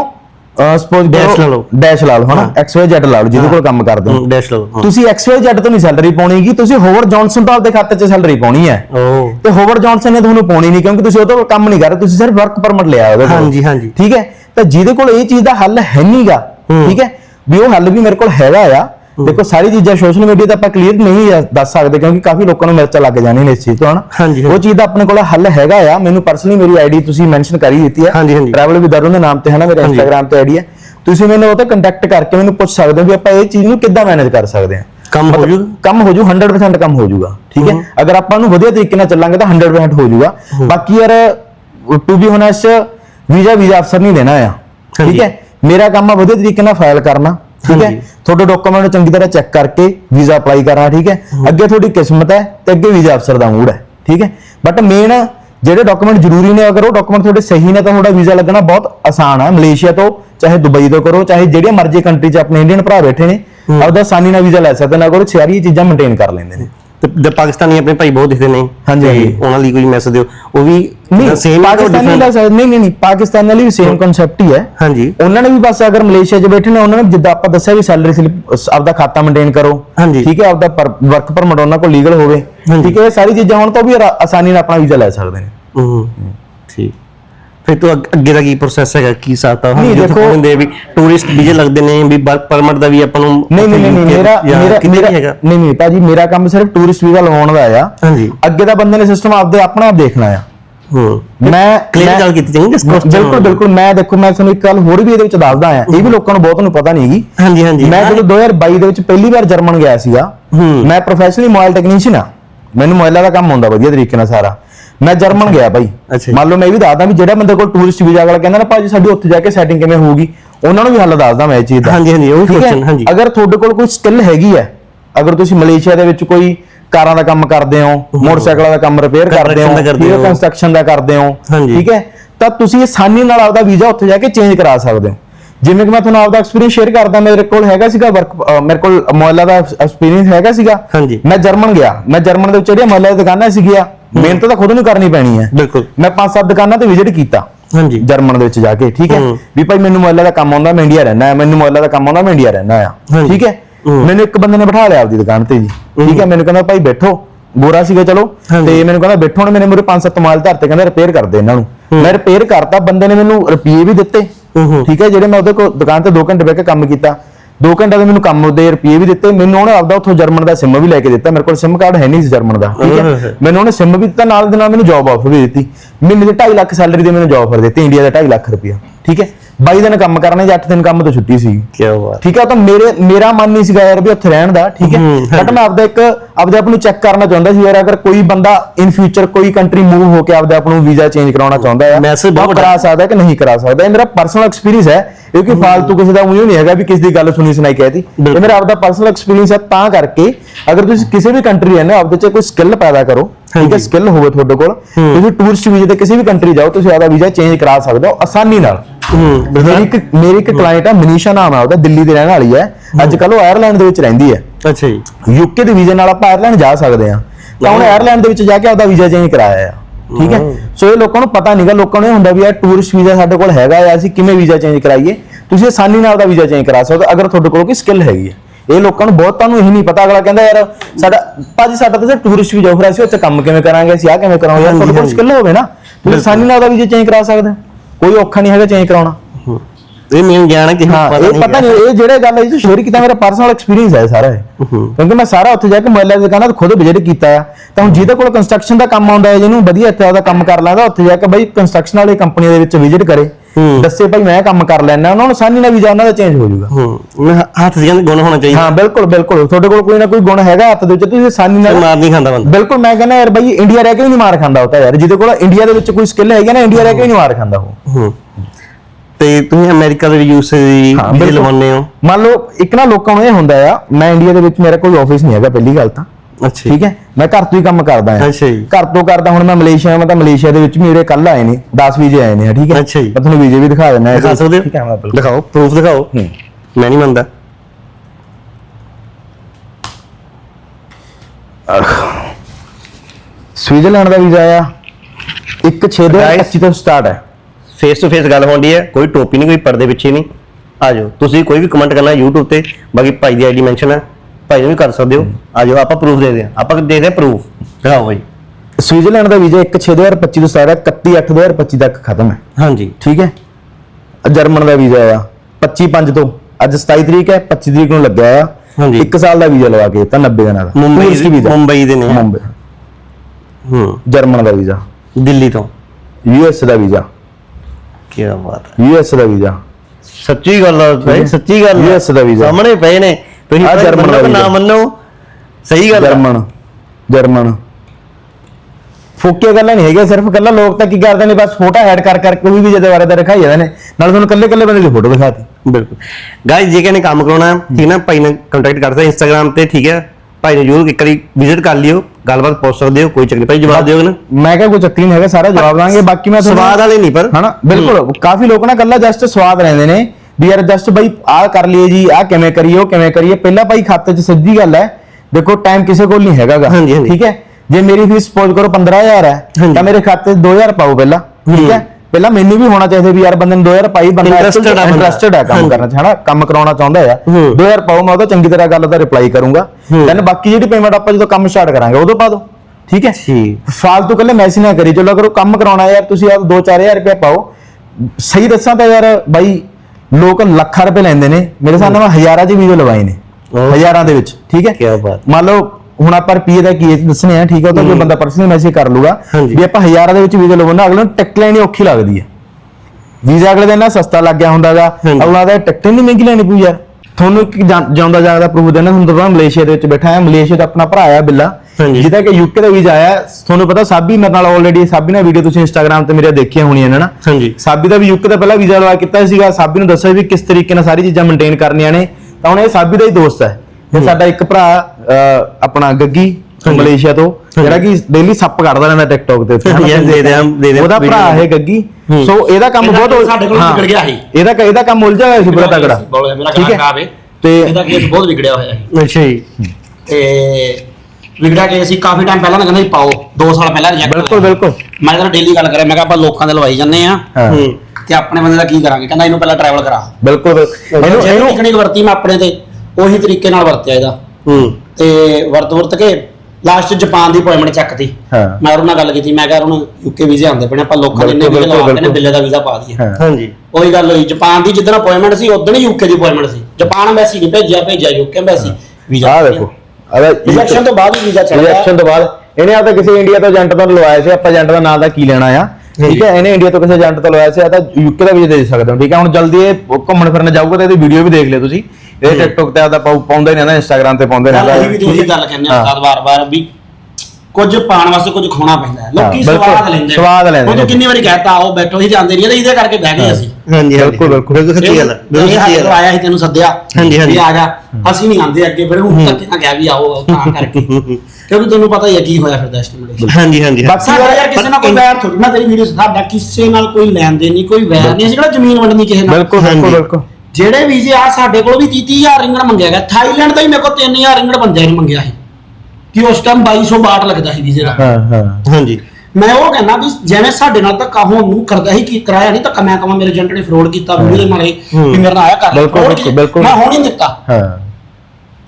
ਸਪੋਜ਼ Dash ਲਾ ਲਓ। ਡੈਸ਼ ਲਾ ਲਓ ਹਨਾ? XYZ ਲਾ ਲਓ ਜਿਹਦੇ ਕੋਲ ਕੰਮ ਕਰਦੇ ਹੋ। ਡੈਸ਼ ਲਓ ਹਾਂ। ਤੁਸੀਂ XYZ ਤੋਂ ਨਹੀਂ ਸੈਲਰੀ ਪਾਉਣੀਗੀ ਤੁਸੀਂ ਹੋਵਰ ਜੌਨਸਨ ਤੋਂ ਆਪਦੇ ਖਾਤੇ 'ਚ ਸੈਲਰੀ ਪਾਉਣੀ ਹੈ। ਓ। ਤੇ ਹੋਵਰ ਜੌਨਸਨ ਨੇ ਤੁਹਾਨੂੰ ਪਾਉਣੀ ਨਹੀਂ ਕਿਉਂਕਿ ਤੁਸੀਂ ਉਹ ਤੋਂ ਕੰਮ ਨਹੀਂ ਕਰ ਰਹੇ ਤੁਸੀਂ ਸਿਰਫ ਵਰਕ ਪਰਮਿਟ ਲਿਆ ਉਹਦੇ ਕੋਲ। ਹਾਂਜੀ, ਹਾਂਜੀ। ਠੀਕ ਹੈ? ਤਾਂ ਜਿਹਦੇ ਕੋਲ ਇਹ ਚੀਜ਼ ਦਾ ਹੱਲ ਹੈ ਨਹੀਂਗਾ ਠੀਕ ਹੈ? ਵੀ ਉਹ ਹੱਲ ਵੀ ਮੇਰੇ ਕੋਲ ਹੈਗਾ ਆ। ਦੇਖੋ ਸਾਰੀ ਚੀਜ਼ਾਂ ਸੋਸ਼ਲ ਮੀਡੀਆ ਤੇ ਆਪਾਂ ਕਲੀਅਰ ਨਹੀਂ ਦੱਸ ਸਕਦੇ ਕਿਉਂਕਿ ਕਾਫੀ ਲੋਕਾਂ ਨੂੰ ਮਿਰਚਾਂ ਲੱਗ ਜਾਣੀਆਂ ਨੇ ਇਸ ਚੀਜ਼ ਤੋਂ ਹਨਾ? ਉਹ। ਚੀਜ਼ ਦਾ ਆਪਣੇ ਕੋਲ ਹੱਲ ਹੈਗਾ ਆ। ਮੈਨੂੰ ਪਰਸਨਲੀ ਮੇਰੀ ਆਈਡੀ ਤੁਸੀਂ ਮੈਂਸ਼ਨ ਕਰ ਦਿੱਤੀ ਹੈ। ਟਰੈਵਲ ਵਿਦ ਅਰੁਣ ਦੇ ਨਾਮ ਤੇ ਹੈ ਨਾ ਮੇਰੇ। ਇੰਸਟਾਗ੍ਰam ਤੇ ਆਈਡੀ ਹੈ ਤੁਸੀਂ ਮੈਨੂੰ ਉਹ ਤੇ ਕੰਟੈਕਟ ਕਰਕੇ ਮੈਨੂੰ ਪੁੱਛ ਸਕਦੇ ਹੋ ਵੀ ਆਪਾਂ ਇਹ ਚੀਜ਼ ਨੂੰ ਕਿੱਦਾਂ ਮੈਨੇਜ ਕਰ ਸਕਦੇ ਹਾਂ ਕੰਮ ਹੋ ਜੂ? ਕੰਮ ਹੋ ਜੂ 100% ਕੰਮ ਹੋ ਜੂਗਾ ਠੀਕ ਹੈ? ਅਗਰ ਆਪਾਂ ਨੂੰ ਵਧੀਆ ਤਰੀਕੇ ਨਾਲ ਚੱਲਾਂਗੇ ਤਾਂ 100% ਹੋ ਜੂਗਾ। ਬਾਕੀ ਯਾਰ to be honest visa visa ਅਫਸਰ ਨਹੀਂ ਦੇਣਾ ਆ ਠੀਕ। ਹੈ? ਮੇਰਾ ਕੰਮ ਆ ਵਧੀਆ ਤਰੀਕੇ ਨਾਲ ਫਾਈਲ ਕਰਨਾ ਠੀਕ ਹੈ। ਤੁਹਾਡੇ ਡਾਕੂਮੈਂਟ ਚੰਗੀ ਤਰ੍ਹਾਂ ਚੈੱਕ ਕਰਕੇ ਵੀਜ਼ਾ ਅਪਲਾਈ ਕਰਨਾ ਠੀਕ ਹੈ? ਅੱਗੇ ਤੁਹਾਡੀ ਕਿਸਮਤ ਹੈ ਤੇ ਅੱਗੇ ਵੀਜ਼ਾ ਅਫਸਰ ਦਾ ਮੂਡ ਹੈ ਠੀਕ ਹੈ? ਬਟ ਮੇਨ ਜਿਹੜੇ ਡਾਕੂਮੈਂਟ ਜ਼ਰੂਰੀ ਨੇ ਅਗਰ ਉਹ ਡਾਕੂਮੈਂਟ ਤੁਹਾਡੇ ਸਹੀ ਨੇ ਤਾਂ ਤੁਹਾਡਾ ਵੀਜ਼ਾ ਲੱਗਣਾ ਬਹੁਤ ਆਸਾਨ ਹੈ। ਮਲੇਸ਼ੀਆ ਤੋਂ ਚਾਹੇ ਦੁਬਈ ਤੋਂ ਕਰੋ ਚਾਹੇ ਜਿਹੜੀਆਂ ਮਰਜ਼ੀ ਕੰਟਰੀ 'ਚ ਆਪਣੇ ਇੰਡੀਅਨ ਭਰਾ ਬੈਠੇ ਨੇ ਆਪਦਾ ਆਸਾਨੀ ਨਾਲ ਵੀਜ਼ਾ ਲੈ ਸਕਦੇ ਨੇ ਅਗਰ ਉਹ ਸਾਰੀ ਚੀਜ਼ਾਂ ਮੇਨਟੇਨ ਕਰ ਲੈਂਦੇ ਨੇ। ਤੇ ਪਾਕਿਸਤਾਨੀ ਆਪਣੇ ਭਾਈ ਬਹੁਤ ਦਿਖਦੇ ਨੇ ਹਾਂਜੀ। ਉਹਨਾਂ ਲਈ ਕੋਈ ਮੈਸੇਜ ਦਿਓ। ਉਹ ਵੀ ਨਹੀਂ ਸੇਮ ਪਾਕਿਸਤਾਨੀ ਦਾ ਸਾ- ਨਹੀਂ ਨਹੀਂ ਨਹੀਂ ਪਾਕਿਸਤਾਨ ਵਾਲੀ ਵੀ ਸੇਮ ਕਨਸੈਪਟ ਹੀ ਹੈ। ਹਾਂਜੀ। ਉਹਨਾਂ ਨੇ ਵੀ ਬਸ ਅਗਰ ਮਲੇਸ਼ੀਆ 'ਚ ਬੈਠੇ ਨੇ ਉਹਨਾਂ ਨੇ ਜਿੱਦਾਂ ਆਪਾਂ ਦੱਸਿਆ ਵੀ ਸੈਲਰੀ ਸਲਿੱਪ ਆਪਦਾ ਖਾਤਾ ਮੇਨਟੇਨ ਕਰੋ। ਹਾਂਜੀ। ਠੀਕ ਹੈ ਆਪਦਾ ਵਰਕ ਪਰਮਿਟ ਉਹਨਾਂ ਕੋਲ ਲੀਗਲ ਹੋਵੇ। ਹਾਂਜੀ। ਠੀਕ ਹੈ ਇਹ ਸਾਰੀ ਚੀਜ਼ਾਂ ਹੋਣ ਤਾਂ ਉਹ ਵੀ ਆਰਾ- ਆਸਾਨੀ ਨਾਲ ਆਪਣਾ ਵੀਜ਼ਾ ਲੈ ਸਕਦੇ ਨੇ। ਹੂੰ। ਠੀਕ। ਫਿਰ ਤੋਂ ਅੱਗ- ਅੱਗੇ ਦਾ ਕੀ ਪ੍ਰੋਸੈਸ ਹੈਗਾ ਕੀ ਸਾਤਾ ਨਹੀਂ, ਦੇਖੋ- ਹੁੰਦੇ ਵੀ ਟੂਰਿਸਟ ਵੀਜ਼ੇ ਲੱਗਦੇ ਨੇ ਵੀ ਵਰਕ ਪਰਮਿਟ ਦਾ ਵੀ ਆਪਾਂ ਨੂੰ ਨਹੀਂ ਨਹੀਂ ਨਹੀਂ ਨਹੀਂ, ਮੇਰਾ ਜਾਂ ਮੇਰਾ ਕਿਤੇ ਮੇਰਾ ਵੀ ਹੈਗਾ। ਨਹੀਂ ਨਹੀਂ ਭਾਜੀ ਮੇਰਾ ਕੰਮ ਸਿਰਫ ਟੂਰਿਸਟ ਵੀਜ਼ਾ ਲਵਾਉਣ ਦਾ ਆ। ਹਾਂਜੀ। ਅੱਗੇ ਦਾ ਬੰਦੇ ਨੇ ਸਿਸਟਮ ਆਪਦੇ ਆਪਣਾ ਆਪ ਦੇਖਣਾ ਆ। ਹੂੰ। ਮੈਂ ਕਲੀਅਰ ਗੱਲ ਕੀਤੀ ਚਾਹੀਦੀ ਇਸ question ਬਿਲਕੁਲ ਬਿਲਕੁਲ ਮੈਂ ਦੇਖੋ ਮੈਂ ਤੁਹਾਨੂੰ ਇੱਕ ਗੱਲ ਹੋਰ ਵੀ ਇਹਦੇ ਵਿੱਚ ਦੱਸਦਾ ਆ। ਇਹ ਵੀ ਲੋਕਾਂ ਨੂੰ ਬਹੁਤ ਨੂੰ ਪਤਾ ਨਹੀਂਗੀ ਹਾਂਜੀ ਹਾਂਜੀ। ਮੈਂ ਜਦੋਂ 2022 ਦੇ ਵਿੱਚ ਪਹਿਲੀ ਵਾਰ ਜਰਮਨ ਗਿਆ ਸੀਗਾ ਹੂੰ। ਮੈਂ ਪ੍ਰੋਫੈਸ਼ਨਲੀ ਮੋਬਾਈਲ ਟੈਕਨੀਸ਼ੀਅਨ ਆ। ਮੈਨੂੰ ਮੋਬਾਈਲਾਂ ਦਾ ਕੰਮ ਆਉਂਦਾ ਵਧੀਆ ਤਰੀਕੇ ਨਾਲ ਸਾਰਾ। ਮੈਂ ਜਰਮਨ ਗਿਆ ਭਾਈ ਅੱਛਾ। ਮੰਨ ਲਓ ਮੈਂ ਇਹ ਵੀ ਦੱਸਦਾ ਵੀ ਜਿਹੜਾ ਬੰਦੇ ਕੋਲ ਟੂਰਿਸਟ ਵੀਜ਼ਾ ਵਾਲਾ ਕਹਿੰਦਾ ਨਾ ਭਾਜੀ ਸਾਡੀ ਉੱਥੇ ਜਾ ਕੇ ਸੈਟਿੰਗ ਕਿਵੇਂ ਹੋਊਗੀ ਉਹਨਾਂ ਨੂੰ ਵੀ ਹੱਲ ਦੱਸਦਾ ਮੈਂ ਇਹ ਚੀਜ਼ ਦਾ ਹਾਂਜੀ, ਹਾਂਜੀ, ਉਹ question, ਹਾਂਜੀ। ਅਗਰ ਤੁਹਾਡੇ ਕੋਲ ਕੋਈ ਸਕਿੱਲ ਹੈਗੀ ਹੈ ਅਗਰ ਤੁਸੀਂ ਮਲੇਸ਼ੀਆ ਦੇ ਵਿੱਚ ਕੋਈ ਕਾਰਾਂ ਦਾ ਕੰਮ ਕਰਦੇ ਹੋ ਮੋਟਰਸਾਈਕਲਾਂ ਦਾ ਕੰਮ ਰਿਪੇਅਰ ਕਰਦੇ ਹੋ ਦਾ ਠੀਕ ਹੈ। ਕੰਸਟਰਕਸ਼ਨ ਦਾ ਕਰਦੇ ਹੋ। ਠੀਕ ਹੈ ਤਾਂ ਤੁਸੀਂ ਆਸਾਨੀ ਨਾਲ ਆਪਦਾ ਵੀਜ਼ਾ ਉੱਥੇ ਜਾ ਕੇ ਚੇਂਜ ਕਰਾ ਸਕਦੇ ਹੋ ਜਿਵੇਂ ਕਿ ਮੈਂ ਤੁਹਾਨੂੰ ਆਪਦਾ ਐਕਸਪੀਰੀਅੰਸ ਸ਼ੇਅਰ ਕਰਦਾ ਮੇਰੇ ਕੋਲ ਹੈਗਾ ਸੀਗਾ ਵਰਕ ਮੇਰੇ ਕੋਲ ਮੋਬਾਈਲਾਂ ਦਾ ਐਕਸਪੀਰੀਅੰਸ ਹੈਗਾ ਸੀਗਾ ਹਾਂਜੀ। ਮੈਂ ਜਰਮਨ ਗਿਆ ਮੈਂ ਜਰਮਨ ਦੇ ਵਿੱਚ ਜਿਹੜੀਆਂ ਮੋਬਾਈਲਾਂ ਦੀਆਂ ਦੁਕਾਨਾਂ ਸੀਗੀਆਂ ਮਿਹਨਤ ਤਾਂ ਖੁਦ ਨੂੰ ਕਰਨੀ ਪੈਣੀ ਹੈ। ਬਿਲਕੁਲ। ਮੈਂ ਪੰਜ ਸੱਤ ਦੁਕਾਨਾਂ ਤੇ ਵਿਜ਼ਿਟ ਕੀਤਾ। ਹਾਂਜੀ। ਜਰਮਨ ਦੇ ਵਿੱਚ ਜਾ ਕੇ ਠੀਕ ਹੈ। ਵੀ ਭਾਈ ਮੈਨੂੰ ਮੋਬਾਈਲਾਂ ਦਾ ਕੰਮ ਆਉਂਦਾ ਮੈਂ ਇੰਡੀਆ ਰਹਿਣਾ ਹੈ। ਮੈਨੂੰ ਮੋਬਾਈਲਾਂ ਦਾ ਕੰਮ ਆਉਂਦਾ ਮੈਂ ਇੰਡੀਆ ਰਹਿਣਾ ਆ। ਠੀਕ ਹੈ। ਮੈਨੂੰ ਇੱਕ ਬੰਦੇ ਨੇ ਬਿਠਾ ਲਿਆ ਆਪਦੀ ਦੁਕਾਨ ਤੇ ਜੀ। ਠੀਕ ਹੈ? ਮੈਨੂੰ ਕਹਿੰਦਾ ਭਾਈ ਬੈਠੋ। ਗੋਰਾ ਸੀਗਾ ਚਲੋ। ਤੇ ਮੈਨੂੰ ਕਹਿੰਦਾ ਬੈਠੋ ਹੁਣ ਮੈਨੇ ਮੇਰੇ ਪੰਜ ਸੱਤ ਮੋਬਾਈਲ ਧਰਤੇ ਕਹਿੰਦਾ ਰਿਪੇਅਰ ਕਰ ਦੇ ਇਹਨਾਂ ਨੂੰ। ਮੈਂ ਰਿਪੇਅਰ ਕਰਤਾ ਬੰਦੇ ਨੇ ਮੈਨੂੰ ਰੁਪਏ ਵੀ ਦਿੱਤੇ। ਠੀਕ ਹੈ? ਜਿਹੜੇ ਮੈਂ ਉਹਦੇ ਕੋਲ ਦੁਕਾਨ ਤੇ 2 ਘੰਟੇ ਬਹਿ ਕੇ ਕੰਮ ਕੀਤਾ। 2 ਘੰਟੇ ਦੇ ਮੈਨੂੰ ਕੰਮ ਦੇ ਰੁਪਏ ਵੀ ਦਿੱਤੇ ਮੈਨੂੰ ਉਹਨੇ ਆਪਦਾ ਉੱਥੋਂ ਜਰਮਨ ਦਾ ਸਿਮ ਵੀ ਲੈ ਕੇ ਦਿੱਤਾ ਮੇਰੇ ਕੋਲ ਸਿਮ ਕਾਰਡ ਹੈ ਨਹੀਂ ਸੀ ਜਰਮਨ ਦਾ ਠੀਕ ਹਾਂ। ਮੈਨੂੰ ਉਹਨੇ ਸਿਮ ਵੀ ਦਿੱਤਾ ਨਾਲ ਦੇ ਨਾਲ ਮੈਨੂੰ ਜੌਬ ਆਫਰ ਵੀ ਦਿੱਤੀ। ਮਹੀਨੇ ਦੇ 2.5 ਲੱਖ ਸੈਲਰੀ ਦੇ ਮੈਨੂੰ ਜੌਬ ਆਫਰ ਦਿੱਤੀ ਇੰਡੀਆ ਦਾ 2.5 ਲੱਖ ਰੁਪਇਆ ਠੀਕ ਹੈ? 22 ਦਿਨ ਕੰਮ ਕਰਨੇ ਜਾਂ 8 ਦਿਨ ਕੰਮ ਤੋਂ ਛੁੱਟੀ ਸੀ। ਕੀ ਬਾਤ। ਠੀਕ ਹੈ ਤਾਂ ਮੇਰੇ ਮੇਰਾ ਮਨ ਨਹੀਂ ਸੀਗਾ ਯਾਰ ਵੀ ਉੱਥੇ ਰਹਿਣ ਦਾ ਠੀਕ ਹੈ। ਬਟ ਮੈਂ ਆਪਦਾ ਇੱਕ ਆਪਦੇ ਆਪ ਨੂੰ ਚੈੱਕ ਕਰਨਾ ਚਾਹੁੰਦਾ ਸੀ ਯਾਰ ਅਗਰ ਕੋਈ ਬੰਦਾ ਇਨ ਫਿਊਚਰ ਕੋਈ ਕੰਟਰੀ ਮੂਵ ਹੋ ਕੇ ਆਪਦੇ ਆਪ ਨੂੰ ਵੀਜ਼ਾ ਚੇਂਜ ਕਰਾਉਣਾ ਚਾਹੁੰਦਾ ਹੈ Message ਬਹੁਤ ਕਰਾ ਸਕਦਾ ਕਿ ਨਹੀਂ ਕਰਾ ਸਕਦਾ। ਇਹ ਮੇਰਾ ਪਰਸਨਲ ਐਕਸਪੀਰੀਅੰਸ ਹੈ ਇਹ ਕਿ ਫਾਲਤੂ ਕਿਸੇ ਦਾ ਉਹੀ ਨਹੀਂ ਹੈਗਾ ਵੀ ਕਿਸੇ ਦੀ ਗੱਲ ਸੁਣੀ ਸੁਣਾਈ ਕਹਿਤੀ ਇਹ। ਮੇਰਾ ਆਪਦਾ ਪਰਸਨਲ ਐਕਸਪੀਰੀਅੰਸ ਹੈ ਤਾਂ ਕਰਕੇ ਅਗਰ ਤੁਸੀਂ ਕਿਸੇ ਵੀ ਕੰਟਰੀ ਰਹਿੰਦੇ ਹੋ ਆਪਦੇ ਚ ਕੋਈ ਸਕਿੱਲ ਪੈਦਾ ਕਰੋ ਠੀਕ ਹੈ। ਸਕਿੱਲ ਹੋਵੇ ਤੁਹਾਡੇ ਕੋਲ ਤੁਸੀਂ ਟੂਰਿਸਟ ਵੀਜ਼ੇ ਤੇ ਕਿਸੇ ਵੀ ਕੰਟਰੀ ਜਾਓ ਤੁਸੀਂ ਆਪਦਾ ਵੀਜ਼ਾ ਚੇਂਜ ਕਰਾ ਸਕਦੇ ਹੋ ਆਸਾਨੀ ਨਾਲ। ਹੂੰ ਮੇਰੀ ਇੱਕ ਮੇਰੀ ਇੱਕ ਕਲਾਇੰਟ ਹੈ ਮਨੀਸ਼ਾ ਨਾਮ ਹੈ ਉਹਦਾ ਦਿੱਲੀ ਦੀ ਰਹਿਣ ਵਾਲੀ ਹੈ। ਅੱਜ ਕੱਲ ਉਹ ਆਇਰਲੈਂਡ ਦੇ ਵਿੱਚ ਰਹਿੰਦੀ ਹੈ। ਅੱਛਾ ਜੀ। ਯੂਕੇ ਦੇ ਵੀਜ਼ੇ ਨਾਲ ਆਪਾਂ ਆਇਰਲੈਂਡ ਜਾ ਸਕਦੇ ਹਾਂ। ਤਾਂ ਉਹਨੇ ਆਇਰਲੈਂਡ ਦੇ ਵਿੱਚ ਜਾ ਕੇ ਆਪਦਾ ਵੀਜ਼ਾ ਚੇਂਜ ਕਰਾਇਆ ਆ ਠੀਕ ਹੈ? ਸੋ ਇਹ ਲੋਕਾਂ ਨੂੰ ਪਤਾ ਨਹੀਂਗਾ ਲੋਕਾਂ ਨੂੰ ਇਹ ਹੁੰਦਾ ਵੀ ਯਾਰ ਟੂਰਿਸਟ ਵੀਜ਼ਾ ਸਾਡੇ ਕੋਲ ਹੈਗਾ ਆ ਅਸੀਂ ਕਿਵੇਂ ਵੀਜ਼ਾ ਚੇਂਜ ਕਰਾਈਏ? ਤੁਸੀਂ ਆਸਾਨੀ ਨਾਲ ਆਪਦਾ ਵੀਜ਼ਾ ਚੇਂਜ ਕਰਾ ਸਕਦੇ ਅਗਰ ਤੁਹਾਡੇ ਕੋਲ ਕੋਈ ਸਕਿੱਲ ਹੈਗੀ ਹੈ। ਇਹ ਲੋਕਾਂ ਨੂੰ ਬਹੁਤਾਂ ਨੂੰ ਇਹ ਨਹੀਂ ਪਤਾ ਅਗਲਾ ਕਹਿੰਦਾ ਯਾਰ ਸਾਡਾ ਭਾਜੀ ਸਾਡਾ ਤਾਂ ਟੂਰਿਸਟ ਵੀਜ਼ਾ ਆਫਰ ਹੈ ਅਸੀਂ ਉੱਥੇ ਕੰਮ ਕਿਵੇਂ ਕਰਾਂਗੇ ਅਸੀਂ ਆ ਕਿਵੇਂ ਕਰਾਂਗੇ? ਯਾਰ ਤੁਹਾਡੇ ਕੋਲ। ਸਕਿੱਲ ਹੋਵੇ ਨਾ ਤੁਸੀਂ ਆਸਾਨੀ ਨਾਲ ਆਪਦਾ ਵੀਜ਼ਾ ਚੇਂਜ ਕਰਾ ਸਕਦੇ ਕੋਈ ਔਖਾ ਨਹੀਂ ਹੈਗਾ ਚੇਂਜ ਕਰਾਉਣਾ। ਇਹ ਮੈਨੂੰ ਗਿਆਨ ਹੈ ਕਿ ਹਾਂ ਇਹ ਪਤਾ ਨਹੀਂ ਇਹ ਜਿਹੜੇ ਗੱਲ ਹੈ ਜੀ ਸ਼ੇਅਰ ਕੀਤਾ ਮੇਰਾ ਪਰਸਨਲ ਐਕਸਪੀਰੀਅੰਸ ਹੈ ਸਾਰਾ ਇਹ। ਕਿਉਂਕਿ ਮੈਂ ਸਾਰਾ ਉੱਥੇ ਜਾ ਕੇ ਮੋਬਾਈਲਾਂ ਦੀ ਦੁਕਾਨਾਂ ਤੇ ਖੁਦ ਵਿਜ਼ਿਟ ਕੀਤਾ ਆ। ਤਾਂ ਹੁਣ ਜਿਹਦੇ ਕੋਲ ਕੰਸਟਰਕਸ਼ਨ ਦਾ ਕੰਮ ਆਉਂਦਾ ਹੈ ਜਿਹਨੂੰ ਵਧੀਆ ਇੱਥੇ ਉਹਦਾ ਕੰਮ ਕਰ ਲੈਂਦਾ ਉੱਥੇ ਜਾ ਕੇ ਬਈ ਕੰਸਟਰਕਸ਼ਨ ਵਾਲੀ ਕੰਪਨੀ ਦੇ ਵਿੱਚ ਵਿਜ਼ਿਟ ਕਰੇ। ਦੱਸੇ ਭਾਈ ਮੈਂ ਕੰਮ ਕਰ ਲੈਣਾ ਉਹਨਾਂ ਨੂੰ ਆਸਾਨੀ ਨਾਲ ਵੀਜ਼ਾ ਉਹਨਾਂ ਦਾ ਚੇਂਜ ਹੋ ਜਾਊਗਾ। ਹੂੰ ਮੈਂ ਹੱਥ ਜਿਹਾ ਗੁਣ ਹੋਣਾ ਚਾਹੀਦਾ। ਹਾਂ ਬਿਲਕੁਲ ਬਿਲਕੁਲ। ਤੁਹਾਡੇ ਕੋਲ ਕੋਈ ਨਾ ਕੋਈ ਗੁਣ ਹੈਗਾ ਹੱਥ ਦੇ ਵਿੱਚ ਤੁਸੀਂ ਆਸਾਨੀ ਨਾਲ ਮਾਰ ਨਹੀਂ ਖਾਂਦਾ ਬੰਦਾ। ਬਿਲਕੁਲ ਮੈਂ ਕਹਿੰਦਾ ਯਾਰ ਬਈ ਇੰਡੀਆ ਰਹਿ ਕੇ ਵੀ ਨਹੀਂ ਮਾਰ ਖਾਂਦਾ ਹੁੰਦਾ ਯਾਰ। ਜਿਹਦੇ ਕੋਲ ਇੰਡੀਆ ਦੇ ਵਿੱਚ ਕੋਈ ਸਕਿੱਲ ਹੈਗਾ ਨਾ ਇੰਡੀਆ ਰਹਿ ਕੇ ਵੀ ਨਹੀਂ ਮਾਰ ਖਾਂਦਾ ਉਹ। ਹੂੰ। ਤੇ ਤੁਸੀਂ ਅਮਰੀਕਾ ਦੇ ਯੂਸ ਦੀ ਵੀਜ਼ੇ। ਲਵਾਉਂਦੇ ਹੋ। ਮੰਨ ਲਓ ਇੱਕ ਨਾ ਲੋਕਾਂ ਨੂੰ ਇਹ ਹੁੰਦਾ ਆ ਮੈਂ ਇੰਡੀਆ ਦੇ ਵਿੱਚ ਮੇਰਾ ਕੋਈ ਆਫਿਸ ਨਹੀਂ ਹੈਗਾ ਪਹਿਲੀ ਗੱਲ ਤਾਂ। ਅੱਛਾ ਠੀਕ ਹੈ? ਮੈਂ ਘਰ ਤੋਂ ਹੀ ਕੰਮ ਕਰਦਾ ਹਾਂ। ਅੱਛਾ ਜੀ। ਘਰ ਤੋਂ ਕਰਦਾ ਹੁਣ ਮੈਂ ਮਲੇਸ਼ੀਆ ਮੈਂ ਤਾਂ ਮਲੇਸ਼ੀਆ ਦੇ ਵਿੱਚ ਮੇਰੇ ਕੱਲ ਆਏ ਨੇ 10 ਵੀਜ਼ੇ ਆਏ ਨੇ ਠੀਕ ਹੈ? ਅੱਛਾ ਜੀ। ਮੈਂ ਤੁਹਾਨੂੰ ਵੀਜ਼ੇ ਵੀ ਦਿਖਾ ਦਿੰਦਾ ਦਿਖਾ ਸਕਦੇ ਹੋ? ਦਿਖਾਓ ਪ੍ਰੂਫ ਦਿਖਾਓ। ਮੈਂ ਨਹੀਂ ਮੰਨਦਾ। ਸਵਿਟਜ਼ਰਲੈਂਡ ਦਾ ਵੀਜ਼ਾ ਆ 1 6 ਦੇ Guys, 25 ਤੋਂ ਸਟਾਰਟ ਹੈ। ਫੇਸ ਟੂ ਫੇਸ ਗੱਲ ਹੋਣੀ ਹੈ। ਕੋਈ ਟੋਪੀ ਨਹੀਂ ਕੋਈ ਪਰਦੇ ਪਿੱਛੇ ਨਹੀਂ। ਆ ਜਾਓ। ਤੁਸੀਂ ਕੋਈ ਵੀ ਕਮੈਂਟ ਕਰਨਾ YouTube ਤੇ ਬਾਕੀ ਭਾਈ ਦੀ ਆਈਡੀ ਮੈਂਸ਼ਨ ਹੈ। ਭਾਈ ਵੀ ਕਰ ਸਕਦੇ ਹੋ। ਆ ਜਾਓ ਆਪਾਂ ਪ੍ਰੂਫ ਦੇ ਦੇ ਆਪਾਂ ਦੇ ਦੇ ਪ੍ਰੂਫ ਦਿਖਾਓ ਭਾਈ ਸਵਿਟਜ਼ਰਲੈਂਡ ਦਾ ਵੀਜ਼ਾ 1/6/2025 ਤੋਂ ਸਟਾਰਟ ਹੈ 31/8/2025 ਤੱਕ ਖਤਮ ਹੈ। ਹਾਂਜੀ। ਠੀਕ ਹੈ? ਜਰਮਨ ਦਾ ਵੀਜ਼ਾ ਆ 25/5 ਤੋਂ। ਅੱਜ 27 ਤਰੀਕ ਹੈ 25 ਤਰੀਕ ਨੂੰ ਲੱਗਿਆ ਆ। ਹਾਂਜੀ। 1 ਸਾਲ ਦਾ ਵੀਜ਼ਾ ਲਵਾ ਕੇ ਤਾਂ 90 ਦਿਨਾਂ ਦਾ। ਮੁੰਬਈ ਮੁੰਬਈ ਦੇ ਨੇ। ਮੁੰਬਈ। ਹੂੰ। ਜਰਮਨ ਦਾ ਵੀਜ਼ਾ। ਦਿੱਲੀ ਤੋਂ। ਯੂਐਸ ਦਾ ਵੀਜ਼ਾ। ਕੀ ਬਾਤ ਹੈ। ਯੂਐਸ ਦਾ ਵੀਜ਼ਾ। ਸੱਚੀ ਗੱਲ ਹੈ ਭਾਈ ਸੱਚੀ ਗੱਲ ਹੈ। US ਦਾ ਵੀਜ਼ਾ। ਸਾਹਮਣੇ ਪਏ ਨੇ। ਤੁਸੀਂ ਆਹ ਜਰਮਨ ਦਾ ਮੰਨੋ ਕਿ ਨਾ ਵੀਜ਼ਾ। ਮੰਨੋ। ਸਹੀ ਗੱਲ ਜਰਮਨ ਜਰਮਨ। ਫੋਕੀਆਂ ਗੱਲਾਂ ਨਹੀਂ ਹੈਗੀਆਂ ਸਿਰਫ ਕੱਲਾ ਲੋਕ ਤਾਂ ਕੀ ਕਰਦੇ ਨੇ ਬਸ ਫੋਟੋ ਐਡ ਕਰ ਕਰਕੇ ਉਹੀ ਵੀਜ਼ੇ ਦੇ ਬਾਰੇ ਤਾਂ ਦਿਖਾਈ ਜਾਂਦੇ ਨੇ। ਨਾਲ ਤੁਹਾਨੂੰ ਕੱਲੇ ਕੱਲੇ ਬੰਦੇ ਦੀ ਫੋਟੋ ਦਿਖਾਤੀ। ਬਿਲਕੁਲ। ਗਾਇਸ ਜੇ ਕਿਨੇ ਕੰਮ ਕਰਾਉਣਾ ਹੈ, ਠੀਕ ਨਾ ਭਾਈ ਨਾਲ ਕੰਟੈਕਟ ਕਰ ਸਕਦੇ ਇੰਸਟਾਗ੍ਰam ਤੇ ਠੀਕ ਹੈ। ਭਾਈ ਨੂੰ ਜਰੂਰ ਇੱਕ ਵਾਰੀ ਵਿਜ਼ਿਟ ਕਰ ਲਿਓ ਗੱਲਬਾਤ ਪੁੱਛ ਸਕਦੇ ਹੋ ਕੋਈ ਚੱਕਰ ਨਹੀਂ। ਭਾਈ ਜਵਾਬ ਦਿਓਗੇ ਨਾ। ਮੈਂ ਕਿਹਾ ਕੋਈ ਚੱਕਰ ਨਹੀਂ ਹੈਗਾ ਸਾਰਾ ਜਵਾਬ ਦਾਂਗੇ ਬਾਕੀ ਮੈਂ ਤੁਹਾਨੂੰ- ਸਵਾਦ ਵਾਲੇ ਨਹੀਂ ਪਰ ਹਨਾ ਬਿਲਕੁਲ। ਕਾਫੀ ਲੋਕ ਨਾ ਕੱਲਾ ਜਸਟ ਸਵਾਦ ਲੈਂਦੇ ਨੇ। ਵੀ ਯਾਰ ਜਸਟ ਬਈ ਆਹ ਕਰ ਲਈਏ ਜੀ ਆਹ ਕਿਵੇਂ ਕਰੀਏ ਉਹ ਕਿਵੇਂ ਕਰੀਏ। ਪਹਿਲਾਂ ਭਾਈ ਖਾਤੇ 'ਚ ਸਿੱਧੀ ਗੱਲ ਹੈ ਦੇਖੋ ਟਾਈਮ ਕਿਸੇ ਕੋਲ ਨਹੀਂ ਹੈਗਾਗਾ। ਹਾਂਜੀ, ਹਾਂਜੀ। ਠੀਕ ਹੈ? ਜੇ ਮੇਰੀ ਫੀਸ ਸਪੋਜ਼ ਕਰੋ 15000 ਹੈ ਹਾਂਜੀ। ਤਾਂ ਮੇਰੇ ਖਾਤੇ 'ਚ 2000 ਪਾਓ ਪਹਿਲਾਂ। ਠੀਕ ਹੈ? ਪਹਿਲਾਂ ਮੈਨੂੰ ਵੀ ਹੋਣਾ ਚਾਹੀਦਾ ਵੀ ਯਾਰ ਬੰਦੇ ਨੂੰ 2000 ਪਾਈ ਬੰਦਾ Interested ਆ ਬੰਦਾ। ਇੰਟਰਸਟਡ ਹੈ ਕੰਮ ਹਾਂਜੀ। ਕਰਨਾ 'ਚ ਹਨਾ? ਕੰਮ ਕਰਾਉਣਾ ਚਾਹੁੰਦਾ ਆ। ਹੂੰ। 2000 ਪਾਓ ਮੈਂ ਉਹਦਾ ਚੰਗੀ ਤਰ੍ਹਾਂ ਗੱਲ ਦਾ ਰਿਪਲਾਈ ਕਰੂੰਗਾ। ਹੂੰ। ਦੈਨ ਬਾਕੀ ਜਿਹੜੀ ਪੇਮੈਂਟ ਆਪਾਂ ਜਦੋਂ ਕੰਮ ਸਟਾਰਟ ਕਰਾਂਗੇ ਉਦੋਂ ਪਾ ਦਿਓ ਠੀਕ ਹੈ? ਠੀਕ। ਫਾਲਤੂ ਕੱਲੇ ਮੈਸੇਜ ਨਾ ਕਰੀ। ਚਲੋ ਅਗਰ ਉਹ ਕੰਮ ਕਰਾਉਣਾ ਯਾਰ ਤੁਸੀਂ ਆਪ 2-4000 ਰੁਪਏ ਪਾਓ। ਸਹੀ ਦੱਸਾਂ ਤਾਂ ਯਾਰ ਬਾਈ ਲੋਕ ਲੱਖਾਂ ਰੁਪਏ ਲੈਂਦੇ ਨੇ। ਮੇਰੇ ਸਾਹਮਣੇ ਮੈਂ ਹਜ਼ਾਰਾਂ 'ਚ ਵੀਡੀਓ ਲਵਾਏ ਨੇ। ਹਜ਼ਾਰਾਂ ਦੇ ਵਿੱਚ ਠੀਕ ਹੈ? ਬਾਤ। ਮੰਨ ਲਓ ਹੁਣ ਆਪਾਂ ਰੁਪਏ ਦਾ ਕੀ ਦੱਸਣੇ ਆ ਠੀਕ ਹੈ? ਉਹ ਤਾਂ ਜੋ ਬੰਦਾ ਪਰਸਨਲ ਮੈਸੇਜ ਕਰ ਲੂਗਾ। ਵੀ ਆਪਾਂ ਹਜ਼ਾਰਾਂ ਦੇ ਵਿੱਚ ਵੀਡੀਓ ਲਵਾਉਣਾ ਅਗਲੇ ਨੂੰ ਟਿਕਟ ਲੈਣੀ ਔਖੀ ਲੱਗਦੀ ਹੈ। ਵੀਜ਼ਾ ਅਗਲੇ ਦਿਨ ਨਾ ਸਸਤਾ ਲੱਗ ਗਿਆ ਹੁੰਦਾਗਾ। ਅਗਲਾ ਦਾ ਟਿਕਟ ਨਹੀਂ ਮਹਿੰਗੀ ਲੈਣੀ ਪਊ ਯਾਰ। ਤੁਹਾਨੂੰ ਜਿਉਂਦਾ ਜਾਗਦਾ ਪ੍ਰੂਫ ਦੇਣਾ ਹੁਣ ਤਾਂ ਮਲੇਸ਼ੀਆ ਦੇ ਵਿੱਚ ਬੈਠਾ ਆ ਮਲੇਸ਼ੀਆ ਦਾ ਆਪਣਾ ਭਰਾ ਆ ਬਿੱਲਾ। ਹਾਂਜੀ। ਜਿਹਦਾ ਕਿ ਯੂਕੇ ਦਾ ਵੀਜ਼ਾ ਆਇਆ ਤੁਹਾਨੂੰ ਪਤਾ ਸਾਬੀ ਮੇਰੇ ਨਾਲ ਆਲਰੇਡੀ ਸਾਬੀ ਨਾਲ ਵੀਡੀਓ ਤੁਸੀਂ ਇੰਸਟਾਗ੍ਰam ਤੇ ਮੇਰੇ ਦੇਖੀਆਂ ਹੋਣੀਆਂ ਨੇ ਨਾ। ਹਾਂਜੀ। ਸਾਬੀ ਦਾ ਵੀ ਯੂਕੇ ਦਾ ਪਹਿਲਾਂ ਵੀਜ਼ਾ ਲਵਾ ਕੀਤਾ ਸੀਗਾ ਸਾਬੀ ਨੂੰ ਦੱਸਿਆ ਵੀ ਕਿਸ ਤਰੀਕੇ ਨਾਲ ਸਾਰੀ ਚੀਜ਼ਾਂ ਮੇਨਟੇਨ ਕਰਨੀਆਂ ਨੇ। ਤਾਂ ਹੁਣ ਇਹ ਸਾਬੀ ਦਾ ਹੀ ਦੋਸਤ ਹੈ। ਇਹ ਸਾਡਾ ਇੱਕ ਭਰਾ ਆਪਣਾ ਗੱਗੀ ਮਲੇਸ਼ੀਆ ਤੋਂ ਜਿਹੜਾ ਕਿ ਡੇਲੀ ਸੱਪ ਕੱਢਦਾ ਰਹਿੰਦਾ ਟਿਕਟੌਕ ਤੇ। ਦੇ ਉਹਦਾ ਭਰਾ ਹੈ ਗੱਗੀ। ਸੋ ਇਹਦਾ ਕੰਮ ਬਹੁਤ ਸਾਡੇ ਕੋਲ। ਵਿਗੜ ਗਿਆ ਸੀ। ਇਹਦਾ ਇਹਦਾ ਕੰਮ ਉਲਝਿਆ ਹੋਇਆ ਸੀ ਬੜਾ ਤਗੜਾ ਠੀਕ ਹੈ? ਖਰਾਬ ਹੈ। ਤੇ ਇਹਦਾ ਕੇਸ ਬਹੁਤ ਵਿਗੜਿਆ ਹੋਇਆ ਹੈ ਅੱਛਾ ਜੀ। ਤੇ ਵਿਗੜਿਆ ਕੇਸ ਸੀ ਕਾਫੀ ਟਾਈਮ ਪਹਿਲਾਂ ਤਾਂ ਕਹਿੰਦੇ ਸੀ ਪਾਓ 2 ਸਾਲ ਪਹਿਲਾਂ ਰਿਜੈਕਟ ਬਿਲਕੁਲ ਬਿਲਕੁਲ। ਮੈਂ ਤਾਂ ਡੇਲੀ ਗੱਲ ਕਰਿਆ ਮੈਂ ਕਿਹਾ ਆਪਾਂ ਲੋਕਾਂ ਦੇ ਲਵਾਈ ਜਾਂਦੇ ਆ ਹਾਂ। ਤੇ ਆਪਣੇ ਬੰਦੇ ਦਾ ਕੀ ਕਰਾਂਗੇ? ਕਹਿੰਦਾ ਇਹਨੂੰ ਪਹਿਲਾਂ ਟਰੈਵਲ ਕਰਾ। ਬਿਲਕੁਲ। ਬਿਲਕੁਲ। ਇਹਨੂੰ ਇਹਨੂੰ ਇਹਨੂੰ ਟੈਕਨੀਕ ਵਰਤੀ ਮੈਂ ਆਪਣੇ ਤੇ ਉਹੀ ਤਰੀਕੇ ਨਾਲ ਵਰਤਿਆ ਇਹਦਾ। ਹੂੰ। ਤੇ ਵਰਤ ਵਰਤ ਕੇ ਲਾਸਟ ਜਾਪਾਨ ਦੀ ਅਪਾਇੰਟਮੈਂਟ ਚੱਕਤੀ ਹਾਂ। ਮੈਂ ਉਹਨਾਂ ਨਾਲ ਗੱਲ ਕੀਤੀ ਮੈਂ ਕਿਹਾ ਹੁਣ ਯੂਕੇ ਵੀਜ਼ੇ ਆਉਂਦੇ ਪਏ ਨੇ ਆਪਾਂ ਲੋਕਾਂ ਦੇ ਇੰਨੇ ਬਿਲਕੁਲ, ਵੀਜ਼ੇ ਕੇ ਨੇ ਬਿਲਕੁਲ। ਬਿੱਲੇ ਦਾ ਵੀਜ਼ਾ ਪਾ ਦਈਏ। ਹਾਂ। ਹਾਂਜੀ। ਉਹੀ ਗੱਲ ਹੋਈ ਜਾਪਾਨ ਦੀ ਜਿੱਦਣ ਅਪਾਇੰਟਮੈਂਟ ਸੀ ਉਦੋਂ ਹੀ ਯੂਕੇ ਦੀ ਅਪਾਇੰਟਮੈਂਟ ਸੀ। ਜਾਪਾਨ ਐਮਬੈਸੀ ਨਹੀਂ ਭੇਜਿਆ ਭੇਜਿਆ ਯੂਕੇ ਐਮਬੈਸੀ ਵੀਜ਼ਾ ਆਹ ਦੇਖੋ। ਆਦਾ ਰਿਜੈਕਸ਼ਨ ਤੋਂ ਬਾਅਦ ਵੀ ਵੀਜ਼ਾ ਚੱਲਿਆ ਰਿਐਕਸ਼ਨ ਤੋਂ ਬਾਅਦ। ਇਹਨੇ ਆ ਤਾਂ ਕਿਸੇ ਇੰਡੀਆ ਤੋਂ ਏਜੰਟ ਤੋਂ ਲਵਾਇਆ ਸੀ ਆਪਾਂ ਏਜੰਟ ਦਾ ਨਾਮ ਦਾ ਕੀ ਲੈਣਾ ਆ? ਠੀਕ ਹੈ ਇਹਨੇ ਇੰਡੀਆ ਤੋਂ ਕਿਸੇ ਏਜੰਟ ਤੋਂ ਲਵਾਇਆ ਸੀ ਆ ਤਾਂ ਯੂਕੇ ਦਾ ਵੀਜ਼ਾ ਦੇ ਸਕਦੇ ਹੋ ਠੀਕ ਹੈ? ਹੁਣ ਜਲਦੀ ਇਹ ਘੁੰਮਣ ਫਿਰਨ ਜਾਊਗਾ ਤੇ ਇਹਦੀ ਵੀਡੀਓ ਵੀ ਦੇਖ ਲਿਓ ਤੁਸੀਂ। ਇਹ ਟਿਕਟੋਕ ਤੇ ਆਦਾ ਪਾਉਂਦਾ ਹੀ ਰਹਿੰਦਾ ਇੰਸਟਾਗ੍ਰam ਤੇ ਪਾਉਂਦੇ ਰਹਿੰਦਾ। ਅਸੀਂ ਵੀ ਉਹੀ ਗੱਲ ਕਹਿੰਦੇ ਹਾਂ। ਆ ਵਾਰ-ਵਾਰ ਵੀ। ਕੁਝ ਪਾਣ ਵਾਸਤੇ ਕੁਝ ਖੋਣਾ ਪੈਂਦਾ ਹੈ। ਲੋਕੀ ਹਾਂ, ਬਿਲਕੁਲ। ਸਵਾਦ ਲੈਂਦੇ ਨੇ। ਸਵਾਦ ਲੈਂਦੇ ਉਹ ਨੇ। ਕਿੰਨੀ ਵਾਰੀ ਕਹਿਤਾ ਆਓ ਬੈਠੋ ਹੀ ਜਾਂਦੇ ਨਹੀਂ ਤੇ ਇਹਦੇ ਕਰਕੇ ਬਹਿ ਗਏ ਅਸੀਂ। ਹਾਂਜੀ ਬਿਲਕੁਲ, ਬਿਲਕੁਲ। ਬਿਲਕੁਲ ਸੱਚੀ ਗੱਲ ਹੈ। ਬਿਲਕੁਲ ਇਹ ਸੱਚੀ ਗੱਲ ਹੈ। ਆਇਆ ਸੀ ਤੈਨੂੰ ਸੱਦਿਆ। ਹਾਂਜੀ, ਹਾਂਜੀ। ਵੀ ਆ ਜਾ ਅਸੀਂ ਨਹੀਂ ਆਂਦੇ ਅੱਗੇ ਫਿਰ ਹੁਣ ਤੱਕ ਨਾ ਕਹਿ ਵੀ ਆਓ ਤਾਂ ਕਰਕੇ। ਕਿਉਂਕਿ ਤੈਨੂੰ ਪਤਾ ਹੀ ਹੈ ਕੀ ਹੋਇਆ ਫਿਰ ਐਸਟੀਮੇਟ ਹਾਂਜੀ ਹਾਂਜੀ। ਬਾਕੀ ਸਾਡਾ ਯਾਰ ਕਿਸੇ ਨਾਲ ਕੋਈ ਵੈਰ ਥੋੜੀ ਨਾ ਤੇਰੀ ਵੀਡੀਓ ਸਾਡਾ ਕਿਸੇ ਨਾਲ ਕੋਈ ਲੈਣ ਦੇਣ ਨਹੀਂ ਕੋਈ ਵੈਰ ਨਹੀਂ। ਅਸੀਂ ਕਿਹੜਾ ਜ਼ਮੀਨ ਵੰਡਣੀ ਕਿਸੇ ਨਾਲ? ਬਿਲਕੁਲ ਬਿਲਕੁਲ ਹਾਂਜੀ। ਬਿਲਕੁਲ। ਜਿਹੜੇ ਵੀਜ਼ੇ ਆ ਸਾਡੇ ਕੋਲ ਵੀ 30000 ਰਿੰਗੜ ਮੰਗਿਆ ਗਿਆ। ਥਾਈਲੈਂਡ ਦਾ ਹੀ ਮੇਰੇ ਕੋਲ 3000 ਰਿੰਗੜ ਬੰਦਿਆਂ ਨੇ ਮੰਗਿਆ ਸੀ। ਕਿ ਉਸ ਟਾਈਮ 2262 ਲੱਗਦਾ ਸੀ ਵੀਜ਼ੇ ਦਾ। ਹਾਂ ਹਾਂ। ਹਾਂਜੀ। ਮੈਂ ਉਹ ਕਹਿੰਦਾ ਵੀ ਜਿਵੇਂ ਸਾਡੇ ਨਾਲ ਧੱਕਾ ਹੋਣ ਨੂੰ ਕਰਦਾ ਸੀ ਕੀ ਕਰਾਇਆ ਨਹੀਂ ਧੱਕਾ ਮੈਂ ਕਹਾਂ ਮੇਰੇ ਏਜੰਟ ਨੇ ਫਰੋਡ ਕੀਤਾ ਵੀਡੀਓ ਦੇ ਮਾਰੇ ਹੂੰ। ਵੀ ਮੇਰੇ ਨਾਲ ਆਇਆ ਕਰ। ਬਿਲਕੁਲ, fraud ਬਿਲਕੁਲ, ਕੀਤਾ। ਬਿਲਕੁਲ। ਮੈਂ ਹੁਣ ਹੀ ਨਹੀਂ ਦਿੱਤਾ। ਹਾਂ।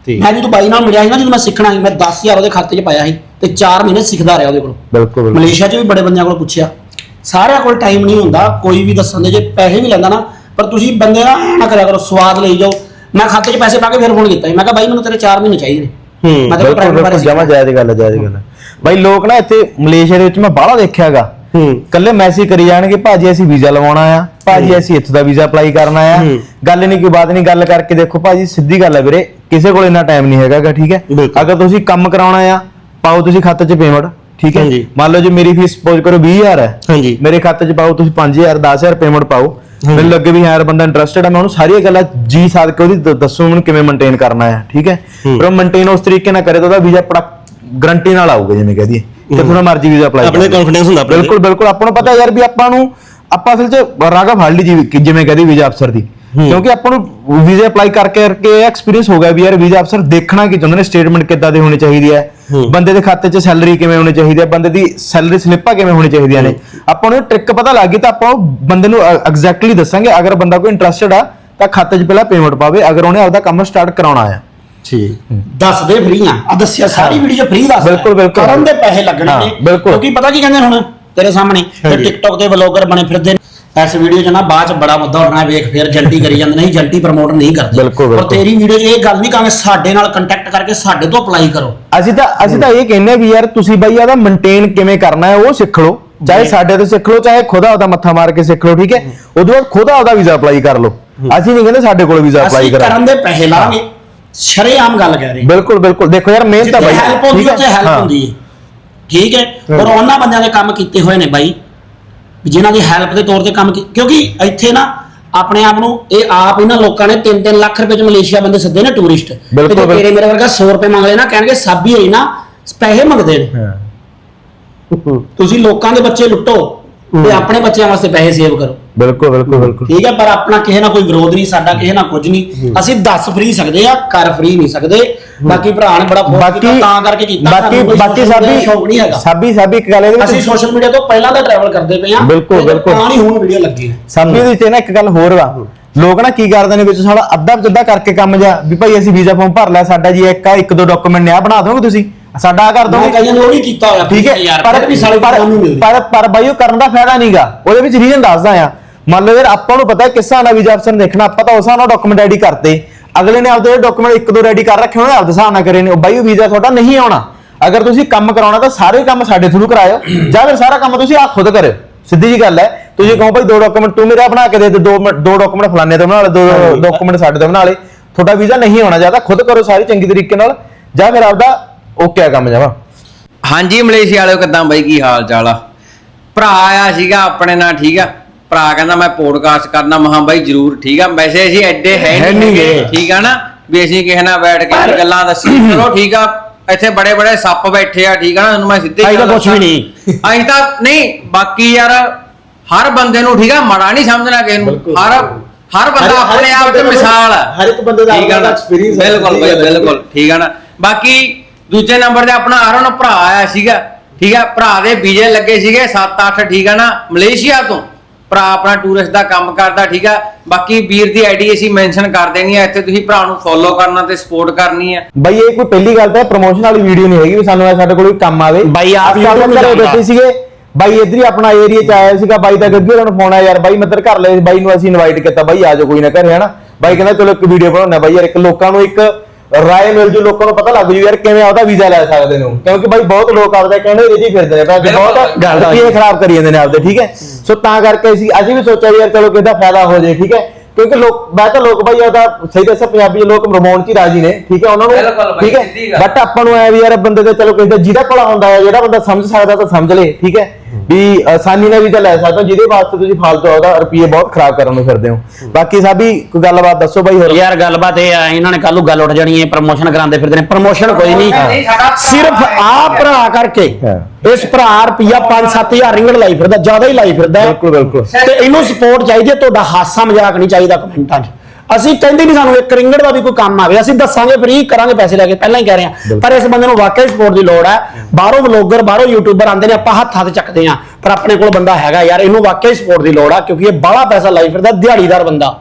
ਠੀਕ। ਮੈਂ ਜਦੋਂ ਬਾਈ ਨਾਲ ਮਿਲਿਆ ਸੀ ਨਾ ਜਦੋਂ ਮੈਂ ਸਿੱਖਣਾ ਸੀ ਮੈਂ 10000 ਉਹਦੇ ਖਾਤੇ 'ਚ ਪਾਇਆ ਸੀ ਤੇ 4 ਮਹੀਨੇ ਸਿੱਖਦਾ ਰਿਹਾ ਉਹਦੇ ਕੋਲ। ਬਿਲਕੁਲ ਬਿਲਕੁਲ। ਮਲੇਸ਼ੀਆ 'ਚ ਵੀ ਬੜੇ ਬੰਦਿਆਂ ਕੋਲ ਪੁੱਛਿਆ। ਸਾਰਿਆਂ ਕੋਲ ਟਾਈਮ ਨਹੀਂ ਹੁੰਦਾ ਕੋਈ ਵੀ ਦੱਸਣ ਦੇ ਜੇ ਪੈਸੇ ਵੀ ਲੈਂਦਾ ਨਾ ਪਰ ਤੁਸੀਂ ਬੰਦੇ ਨਾ ਐਂ ਨਾ ਕਰਿਆ ਕਰੋ ਸਵਾਦ ਲਈ ਜਾਓ। ਮੈਂ ਖਾਤੇ 'ਚ ਪੈਸੇ ਪਾ ਕੇ ਫਿਰ ਫੋਨ ਕੀਤਾ ਸੀ। ਮੈਂ ਕਿਹਾ ਬਾਈ ਮੈਨੂੰ ਤੇਰੇ 4 ਮਹੀਨੇ ਚਾਹੀਦੇ ਨੇ। ਹੂੰ ਮੈਂ ਤੇਰੇ ਬਿਲਕੁਲ ਪ੍ਰਾਈਵੇਟ ਬਾਰੇ ਬਿਲਕੁਲ ਜਮਾ ਜਾਇਜ਼ ਗੱਲ ਹੈ ਜਾਇਜ਼ ਗੱਲ ਹੈ। ਬਾਈ ਲੋਕ ਨਾ ਇੱਥੇ ਮਲੇਸ਼ੀਆ ਦੇ ਵਿੱਚ ਮੈਂ ਬਾਹਲਾ ਦੇਖਿਆਗਾ ਹੂੰ। ਕੱਲੇ ਮੈਸੇਜ ਕਰੀ ਜਾਣਗੇ ਭਾਜੀ ਅਸੀਂ ਵੀਜ਼ਾ ਲਵਾਉਣਾ ਆ ਭਾਜੀ ਅਸੀਂ ਇੱਥੋਂ ਦਾ ਵੀਜ਼ਾ ਅਪਲਾਈ ਕਰਨਾ ਆ ਹੂੰ। ਗੱਲ ਨਹੀਂ ਕੋਈ ਬਾਤ ਨਹੀਂ ਗੱਲ ਕਰਕੇ ਦੇਖੋ ਭਾਜੀ ਸਿੱਧੀ ਗੱਲ ਹੈ ਵੀਰੇ ਕਿਸੇ ਕੋਲ ਇੰਨਾ ਟਾਈਮ ਨਹੀਂ ਹੈਗਾਗਾ ਠੀਕ ਹੈ? ਬਿਲਕੁਲ। ਅਗਰ ਤੁਸੀਂ ਕੰਮ ਕਰਾਉਣਾ ਆ ਪਾਓ ਤੁਸੀਂ ਖਾਤੇ 'ਚ ਪੇਮੈਂਟ ਠੀਕ ਹੈ। ਮੰਨ ਲਓ ਜੇ ਮੇਰੀ ਫੀਸ ਸਪੋਜ਼ ਕਰੋ 20000 ਹੈ। ਹਾਂਜੀ। ਮੇਰੇ ਖਾਤੇ 'ਚ ਪਾਓ ਤੁਸੀਂ 5000 10000 ਪੇਮੈਂਟ ਪਾਓ। ਮੈਨੂੰ ਲੱਗੇ ਵੀ ਯਾਰ ਬੰਦਾ ਇੰਟਰਸਟਿਡ ਹੈ ਮੈਂ ਉਹਨੂੰ ਸਾਰੀਆਂ ਗੱਲਾਂ ਜੀ ਸਾਧ ਕੇ ਉਹਦੀ ਦੱਸੋ ਮੈਨੂੰ ਕਿਵੇਂ ਮੇਨਟੇਨ ਕਰਨਾ ਹੈ ਠੀਕ ਹੈ। ਪਰ ਮੇਨਟੇਨ ਉਸ ਤਰੀਕੇ ਨਾਲ ਕਰੇ ਤਾਂ ਉਹਦਾ ਵੀਜ਼ਾ ਪੜਾ ਗਰੰਟੀ ਨਾਲ ਆਊਗਾ ਜਿਵੇਂ ਕਹਿ ਦਈਏ। ਤੇ ਥੋੜਾ ਮਰਜ਼ੀ ਵੀਜ਼ਾ ਅਪਲਾਈ ਆਪਣੇ confidence ਹੁੰਦਾ। ਬਿਲਕੁਲ ਬਿਲਕੁਲ। ਆਪਾਂ ਨੂੰ ਪਤਾ ਯਾਰ ਵੀ ਆਪਾਂ ਨੂੰ ਆਪਾਂ ਅਸਲ 'ਚ ਰਾਗਾ ਫੜ ਲਈ ਜਿਵੇਂ ਕਹਦੀ ਵੀਜ਼ਾ ਅਫਸਰ ਦੀ। ਕਿਉਂਕਿ ਆਪਾਂ ਨੂੰ ਵੀਜ਼ਾ ਅਪਲਾਈ ਕਰਕੇ ਕਰਕੇ ਐਕਸਪੀਰੀਅੰਸ ਹੋ ਗਿਆ ਵੀ ਯਾਰ ਵੀਜ਼ਾ ਅਫਸਰ ਦੇਖਣਾ ਕੀ ਚਾਹੁੰਦੇ ਨੇ ਸਟੇਟਮੈਂਟ ਕਿੱਦਾਂ ਦੀ ਹੋਣੀ ਚਾਹੀਦੀ ਹੈ। ਬੰਦੇ ਦੇ ਖਾਤੇ 'ਚ ਸੈਲਰੀ ਕਿਵੇਂ ਹੋਣੀ ਚਾਹੀਦੀ ਹੈ ਬੰਦੇ ਦੀ ਸੈਲਰੀ ਸਲਿੱਪਾਂ ਕਿਵੇਂ ਹੋਣੀ ਚਾਹੀਦੀਆਂ ਨੇ। ਆਪਾਂ ਨੂੰ ਟ੍ਰਿਕ ਪਤਾ ਲੱਗ ਗਈ ਤਾਂ ਆਪਾਂ ਉਹ ਬੰਦੇ ਨੂੰ ਐਗਜ਼ੈਕਟਲੀ ਦੱਸਾਂਗੇ ਅਗਰ ਬੰਦਾ ਕੋਈ ਇੰਟਰਸਟਿਡ ਆ ਤਾਂ ਖਾਤੇ 'ਚ ਪਹਿਲਾਂ ਪੇਮੈਂਟ ਪਾਵੇ ਅਗਰ ਉਹਨੇ ਆਪਦਾ ਕੰਮ ਸਟਾਰਟ ਕਰਾਉਣਾ ਆ। ਠੀਕ। ਦੱਸਦੇ ਫ੍ਰੀ ਆ। ਆ ਦੱਸਿਆ ਸਾਰੀ ਵੀਡੀਓ ਫ੍ਰੀ ਦੱਸ ਬਿਲਕੁਲ, ਬਿਲਕੁਲ। ਕਰਨ ਦੇ ਪੈਸੇ ਲੱਗਣੇ ਨੇ। ਕਿਉਂਕਿ ਪਤਾ ਕੀ ਕਹਿੰਦੇ ਹੁਣ ਤੇਰੇ ਸਾਹਮਣੇ ਤੇ। ਟਿਕਟੌਕ ਤੇ ਵਲੌਗਰ ਬਣੇ ਫਿਰਦੇ ਇਸ ਵੀਡੀਓ 'ਚ ਨਾ ਬਾਅਦ 'ਚ ਬੜਾ ਮੁੱਦਾ ਹੋਣਾ ਵੇਖ ਫੇਰ ਜਲਦੀ ਕਰੀ ਜਾਂਦੇ ਨਹੀਂ ਜਲਦੀ ਪ੍ਰਮੋਟ ਨਹੀਂ ਕਰਦੇ। ਬਿਲਕੁਲ, ਔਰ ਬਿਲਕੁਲ। ਤੇਰੀ ਵੀਡੀਓ 'ਚ ਇਹ ਗੱਲ ਨਹੀਂ ਕਹਾਂਗੇ ਸਾਡੇ ਨਾਲ ਕੰਟੈਕਟ ਕਰਕੇ ਸਾਡੇ ਤੋਂ ਅਪਲਾਈ ਕਰੋ। ਅਸੀਂ ਤਾਂ ਅਸੀਂ ਤਾਂ ਇਹ ਕਹਿੰਨੇ ਵੀ ਯਾਰ ਤੁਸੀਂ ਬਈ ਇਹਦਾ ਮੇਨਟੇਨ ਕਿਵੇਂ ਕਰਨਾ ਹੈ ਉਹ ਸਿੱਖ ਲਓ। ਚਾਹੇ ਸਾਡੇ ਤੋਂ ਸਿੱਖ ਲਓ ਚਾਹੇ ਖੁਦ ਆਪਦਾ ਮੱਥਾ ਮਾਰ ਕੇ ਸਿੱਖ ਲਓ ਠੀਕ ਹੈ? ਉਦੋਂ ਬਾਅਦ ਖੁਦ ਆਪਦਾ ਵੀਜ਼ਾ ਅਪਲਾਈ ਕਰ ਲਓ। ਅਸੀਂ ਨਹੀਂ ਕਹਿੰਦੇ ਸਾਡੇ ਕੋਲ ਵੀਜ਼ਾ ਅਪਲਾਈ ਅਸੀਂ ਕਰਾ। ਕਰਨ ਦੇ ਪੈਸੇ ਲਾਵਾਂਗੇ ਸ਼ਰੇਆਮ ਗੱਲ ਕਹਿ ਰਹੇ ਬਿਲਕੁਲ ਬਿਲਕੁਲ। ਦੇਖੋ ਯਾਰ ਮਿਹਨਤ ਜਿੱਥੇ ਬਾਈ ਹੈਲਪ ਹੁੰਦੀ ਠੀਕ ਹੈ? ਉੱਥੇ ਹੈਲਪ ਹਾਂ। ਹੁੰਦੀ ਹੈ। ਠੀਕ ਹੈ। ਔਰ ਉਹਨਾਂ ਬੰਦਿਆਂ ਦੇ ਕੰਮ ਕੀਤੇ ਹੋਏ ਨੇ ਬਾਈ। ਜਿਨ੍ਹਾਂ ਦੀ ਹੈਲਪ ਦੇ ਤੌਰ ਤੇ ਕੰਮ ਕੀ- ਕਿਉਂਕਿ ਇੱਥੇ ਨਾ ਆਪਣੇ ਆਪ ਨੂੰ ਇਹ ਆਪ ਇਹਨਾਂ ਲੋਕਾਂ ਨੇ 3-3 ਲੱਖ ਰੁਪਏ ਚ ਮਲੇਸ਼ੀਆ ਬੰਦੇ ਸੱਦੇ ਨੇ ਟੂਰਿਸਟ ਤੇ ਜੇ ਤੇਰੇ। ਮੇਰੇ ਵਰਗਾ 100 ਰੁਪਏ ਮੰਗ ਲੈਣਾ ਕਹਿਣਗੇ ਸਾਬੀ ਹੋਈ ਨਾ ਪੈਸੇ ਮੰਗਦੇ ਨੇ। ਤੁਸੀਂ ਲੋਕਾਂ ਦੇ ਬੱਚੇ ਲੁੱਟੋ ਤੇ ਆਪਣੇ ਬੱਚਿਆਂ ਵਾਸਤੇ ਪੈਸੇ ਸੇਵ ਕਰੋ ਬਿਲਕੁਲ ਬਿਲਕੁਲ ਬਿਲਕੁਲ। ਠੀਕ ਹੈ ਪਰ ਆਪਣਾ ਕਿਸੇ ਨਾਲ ਕੋਈ ਵਿਰੋਧ ਨਹੀਂ ਸਾਡਾ ਕਿਸੇ ਨਾਲ ਕੁਝ ਨਹੀਂ। ਅਸੀਂ ਦੱਸ ਫਰੀ ਸਕਦੇ ਆ ਕਰ ਫਰੀ ਨਹੀਂ ਸਕਦੇ। ਬਾਕੀ ਭਰਾ ਨੇ ਬੜਾ ਫੋਰਸ ਕੀਤਾ ਤਾਂ ਕਰਕੇ ਕੀਤਾ ਬਾਕੀ ਬਾਕੀ ਦਾ ਸ਼ੌਕ ਨਹੀਂ ਸਾਬੀ ਹੈਗਾ। ਸਾਬੀ ਸਾਬੀ ਇੱਕ ਗੱਲ ਇਹਦੇ ਅਸੀਂ ਸੋਸ਼ਲ ਮੀਡੀਆ ਤੋਂ ਪਹਿਲਾਂ ਦਾ ਟਰੈਵਲ ਕਰਦੇ ਪਏ ਆ ਬਿਲਕੁਲ, ਬਿਲਕੁਲ। ਤਾਂ ਨਹੀਂ ਹੁਣ ਵੀਡੀਓ ਲੱਗੀ ਸਾਬੀ ਦੇ ਵਿੱਚ ਨਾ ਇੱਕ ਗੱਲ ਹੋਰ ਵਾ। ਲੋਕ ਨਾ ਕੀ ਕਰਦੇ ਨੇ ਵਿੱਚ ਸਾਡਾ ਅੱਧਾ ਜਿੱਦਾਂ ਕਰਕੇ ਕੰਮ ਜਾ ਵੀ ਭਾਈ ਅਸੀਂ ਵੀਜ਼ਾ ਫਾਰਮ ਭਰ ਲਿਆ ਸਾਡਾ ਜੀ ਇੱਕ ਇੱਕ ਦੋ ਡਾਕੂਮੈਂਟ ਨਿਆ ਬਣਾ ਦੋਗੇ ਤੁਸੀਂ? ਸਾਡਾ ਕਰ ਦੋਗੇ? ਕਈਆਂ ਨੇ ਉਹ ਵੀ ਕੀਤਾ ਹੋਇਆ ਠੀਕ ਹੈ ਪਰ ਵੀ ਸਾਲੇ ਨਹੀਂ ਪਰ ਪਰ ਬਾਈ ਉਹ ਕਰਨ ਦਾ ਫਾਇਦਾ ਨਹੀਂਗਾ ਉਹਦੇ ਵਿੱਚ ਰੀਜ਼ਨ ਦੱਸਦਾ ਆ। ਮੰਨ ਲਓ ਯਾਰ ਆਪਾਂ ਨੂੰ ਪਤਾ ਕਿਸ ਹਿਸਾਬ ਨਾਲ ਵੀਜ਼ਾ ਅਫਸਰ ਦੇਖਣਾ ਆਪਾਂ ਤਾਂ ਉਸ ਨਾਲ ਡਾਕੂਮੈਂਟ ਰੈਡੀ ਕਰਤੇ। ਅਗਲੇ ਨੇ ਆਪਦੇ ਡਾਕੂਮੈਂਟ ਇੱਕ ਦੋ ਰੈਡੀ ਕਰ ਰੱਖੇ ਉਹਨੇ ਆਪਦੇ ਹਿਸਾਬ ਨਾਲ ਕਰੇ ਨੇ ਉਹ ਬਾਈ ਉਹ ਵੀਜ਼ਾ ਤੁਹਾਡਾ ਨਹੀਂ ਆਉਣਾ। ਅਗਰ ਤੁਸੀਂ ਕੰਮ ਕਰਾਉਣਾ ਤਾਂ ਸਾਰੇ ਕੰਮ ਸਾਡੇ ਥਰੂ ਕਰਾਇਓ। ਜਾਂ ਫਿਰ ਸਾਰਾ ਕੰਮ ਤੁਸੀਂ ਆਪ ਖੁਦ ਕਰਿਓ। ਸਿੱਧੀ ਜੀ ਗੱਲ ਹੈ ਤੁਸੀਂ ਕਹੋ ਭਾਈ ਦੋ ਡਾਕੂਮੈਂਟ ਤੂੰ ਮੇਰਾ ਬਣਾ ਕੇ ਦੇ ਦੇ ਦੋ ਦੋ ਡਾਕੂਮੈਂਟ ਫਲਾਣੇ ਤੋਂ ਬਣਾ ਲੈ ਦੋ ਡਾਕੂਮੈਂਟ ਸਾਡੇ ਤੋਂ ਬਣਾ ਲੈ ਤੁਹਾਡਾ ਵੀਜ਼ਾ ਨਹੀਂ ਆਉਣਾ ਜਾਂ ਤਾਂ ਖੁਦ ਕਰੋ ਸਾਰੀ ਚੰਗੀ ਤਰੀਕੇ ਨਾਲ ਜਾਂ ਫਿਰ ਆਪਦਾ ਓਕੇ ਆ ਕੰਮ ਜਾਵਾ ਹਾਂਜੀ ਮਲੇਸ਼ੀਆ ਵਾਲਿਓ ਕਿਦਾਂ ਬਾਈ ਕੀ ਹਾਲ ਚਾਲ ਆ? ਭਰਾ ਆਇਆ ਸੀਗਾ ਆਪਣੇ ਨਾਲ ਠੀਕ ਆ। ਭਰਾ ਕਹਿੰਦਾ ਮੈਂ ਪੋਡਕਾਸਟ ਕਰਨਾ। ਮਹਾਂ ਬਾਈ ਜਰੂਰ ਠੀਕ ਆ। ਵੈਸੇ ਅਸੀਂ ਐਡੇ ਹੈ ਹੈ ਨਹੀਂ। ਠੀਕ ਆ ਨਾ? ਵੀ ਅਸੀਂ ਕਿਸੇ ਨਾਲ ਬੈਠ ਕੇ ਗੱਲਾਂ ਦੱਸੀ ਚਲੋ ਠੀਕ ਆ ਇੱਥੇ ਬੜੇ ਬੜੇ ਸੱਪ ਬੈਠੇ ਆ ਠੀਕ ਆ ਨਾ? ਤੁਹਾਨੂੰ ਮੈਂ ਸਿੱਧੀ ਅਸੀਂ ਤਾਂ ਕੁਛ ਵੀ। ਨਹੀਂ। ਅਸੀਂ ਤਾਂ ਨਹੀਂ ਬਾਕੀ ਯਾਰ ਹਰ ਬੰਦੇ ਨੂੰ ਠੀਕ ਆ ਮਾੜਾ ਨਹੀਂ ਸਮਝਣਾ ਕਿਸੇ ਨੂੰ। ਹਰ ਹਰ ਬੰਦਾ ਆਪਣੇ ਇੱਕ ਆਪ ਤੇ ਮਿਸਾਲ ਆ। ਹਰ ਇੱਕ ਬੰਦੇ ਦਾ ਆਪਣਾ ਹੈ, ਬਿਲਕੁਲ ਬਾਈ ਹੈ। ਬਿਲਕੁਲ ਠੀਕ ਆ ਨਾ? ਬਾਕੀ ਦੂਜੇ ਨੰਬਰ ਤੇ ਆਪਣਾ ਅਰਨ ਭਰਾ ਆਇਆ ਸੀਗਾ ਠੀਕ ਆ? ਭਰਾ ਦੇ ਵੀਜ਼ੇ ਲੱਗੇ ਸੀਗੇ 7-8 ਠੀਕ ਆ ਨਾ? ਮਲੇਸ਼ੀਆ ਤੋਂ। ਭਰਾ ਆਪਣਾ ਟੂਰਿਸਟ ਦਾ ਕੰਮ ਕਰਦਾ ਠੀਕ ਆ? ਬਾਕੀ ਵੀਰ ਦੀ ਆਈਡੀ ਅਸੀਂ ਮੈਂਸ਼ਨ ਕਰ ਦੇਣੀ ਆ ਇੱਥੇ ਤੁਸੀਂ ਭਰਾ ਨੂੰ ਫੋਲੋ ਕਰਨਾ ਤੇ ਸਪੋਰਟ ਕਰਨੀ ਆ। ਬਾਈ ਇਹ ਕੋਈ ਪਹਿਲੀ ਗੱਲ ਤਾਂ ਪ੍ਰੋਮੋਸ਼ਨ ਵਾਲੀ ਵੀਡੀਓ ਨਹੀਂ ਹੈਗੀ ਵੀ ਸਾਨੂੰ ਇਹ ਸਾਡੇ ਕੋਲ ਕੋਈ ਕੰਮ ਆਵੇ। ਬਾਈ ਆਪ YouTube ਘਰੇ। ਬੈਠੇ ਸੀਗੇ। ਬਾਈ ਇੱਧਰ ਹੀ ਆਪਣਾ ਏਰੀਆ ਚ ਆਇਆ ਸੀਗਾ ਬਾਈ ਦਾ ਗੱਗੀ ਉਹਨਾਂ ਨੂੰ ਫੋਨ ਆਇਆ ਯਾਰ ਬਾਈ ਮੈਂ ਤੇਰੇ ਘਰ ਲੈ ਬਾਈ ਨੂੰ ਅਸੀਂ ਇਨਵਾਈਟ ਕੀਤਾ ਬਾਈ ਆ ਜਾਓ ਕੋਈ ਨਾ ਘਰੇ ਹਨਾ? ਬਾਈ ਕਹਿੰਦਾ ਚਲੋ ਇੱਕ ਵੀਡੀਓ ਬਣਾਉਣਾ ਬਾਈ ਯਾਰ ਇੱਕ ਲੋਕਾਂ ਨੂੰ ਇੱਕ ਰਾਏ ਮਿਲ ਜੂ ਲੋਕਾਂ ਨੂੰ ਪਤਾ ਲੱਗ ਜੂ ਯਾਰ ਕਿਵੇਂ ਆਪਦਾ ਵੀਜ਼ਾ ਲੈ ਸਕਦੇ ਨੇ। ਕਿਉਂਕਿ ਬਾਈ ਬਹੁਤ ਲੋਕ ਆਪਦਾ ਕਹਿੰਦੇ ਰੇਜੀ ਫਿਰਦੇ ਨੇ ਬਿਲਕੁਲ, ਬਹੁਤ ਗੱਲ ਤਾਂ ਰੁਪਈਏ ਖਰਾਬ ਕਰੀ ਜਾਂਦੇ ਨੇ ਆਪਦੇ ਠੀਕ ਹੈ? ਸੋ ਤਾਂ ਕਰਕੇ ਅਸੀਂ ਅਸੀਂ ਵੀ ਸੋਚਿਆ ਵੀ ਯਾਰ ਚਲੋ ਕਿਹਦਾ ਫਾਇਦਾ ਹੋ ਜਾਏ ਠੀਕ ਹੈ? ਕਿਉਂਕਿ ਲੋਕ ਮੈਂ ਤਾਂ ਲੋਕ ਬਾਈ ਉਹਦਾ ਸਹੀ ਦੱਸਾਂ ਪੰਜਾਬੀ ਲੋਕ ਰਮਾਉਣ ਚ ਹੀ ਰਾਜੀ ਨੇ ਠੀਕ ਹੈ? ਉਹਨਾਂ ਨੂੰ ਠੀਕ ਹੈ। ਬਟ ਆਪਾਂ ਨੂੰ ਐ ਵੀ ਯਾਰ ਬੰਦੇ ਦੇ ਚਲੋ ਕਿਸੇ ਦਾ ਜਿਹਦਾ ਕੋਲ ਹੁੰਦਾ ਹੈ ਜਿਹੜਾ ਬੰਦਾ ਸਮਝ ਸਕਦਾ ਤਾਂ ਸਮਝ ਲੇ ਠੀਕ ਹੈ? ਵੀ ਆਸਾਨੀ ਨਾਲ ਵੀ ਤਾਂ ਲੈ ਸਕਦਾ ਜਿਹਦੇ ਵਾਸਤੇ ਤੁਸੀਂ ਫਾਲਤੂ ਉਹਦਾ ਰੁਪਈਏ ਬਹੁਤ ਖਰਾਬ ਕਰਨ ਨੂੰ ਫਿਰਦੇ ਹੋ। ਬਾਕੀ ਸਾਬੀ ਕੋਈ ਗੱਲਬਾਤ ਦੱਸੋ ਬਾਈ ਹੋਰ? ਯਾਰ ਗੱਲਬਾਤ ਇਹ ਆ ਇਹਨਾਂ ਨੇ ਕੱਲ ਨੂੰ ਗੱਲ ਉੱਠ ਜਾਣੀ ਹੈ ਪ੍ਰਮੋਸ਼ਨ ਕਰਾਉਂਦੇ ਫਿਰਦੇ ਨੇ। ਪ੍ਰਮੋਸ਼ਨ ਕੋਈ ਨਹੀਂ। ਸਿਰਫ ਆ ਭਰਾ ਕਰਕੇ। ਇਸ ਭਰਾ ਰੁਪਿਆ 5-7000 ਰਿੰਗੜ ਲਾਈ ਫਿਰਦਾ ਜ਼ਿਆਦਾ ਹੀ ਲਾਈ ਫਿਰਦਾ। ਬਿਲਕੁਲ ਬਿਲਕੁਲ। ਤੇ ਇਹਨੂੰ ਸਪੋਰਟ ਚਾਹੀਦੀ ਹੈ ਤੁਹਾਡਾ ਹਾਸਾ ਮਜ਼ਾਕ ਨਹੀਂ ਚਾਹੀਦਾ ਕਮੈਂਟਾਂ 'ਚ। ਅਸੀਂ ਕਹਿੰਦੇ ਨਹੀਂ ਸਾਨੂੰ ਇੱਕ ਰਿੰਗੜ ਦਾ ਵੀ ਕੋਈ ਕੰਮ ਆਵੇ ਅਸੀਂ ਦੱਸਾਂਗੇ ਫ੍ਰੀ ਕਰਾਂਗੇ ਪੈਸੇ ਲੈ ਕੇ ਪਹਿਲਾਂ ਹੀ ਕਹਿ ਰਹੇ ਹਾਂ। ਪਰ ਇਸ ਬੰਦੇ ਨੂੰ ਵਾਕਈ ਸਪੋਰਟ ਦੀ ਲੋੜ ਹੈ। ਬਾਹਰੋਂ ਵਲੋਗਰ ਬਾਹਰੋਂ ਯੂਟਿਊਬਰ ਆਉਂਦੇ ਨੇ ਆਪਾਂ ਹੱਥ ਹੱਥ ਚੱਕਦੇ ਆ ਪਰ ਆਪਣੇ ਕੋਲ ਬੰਦਾ ਹੈਗਾ ਯਾਰ ਇਹਨੂੰ ਵਾਕਈ ਸਪੋਰਟ ਦੀ ਲੋੜ ਆ ਕਿਉਂਕਿ ਇਹ ਬਾਹਲਾ ਪੈਸਾ ਲਾਈ ਫਿਰਦਾ ਦਿਹਾੜੀਦਾਰ ਬੰਦਾ।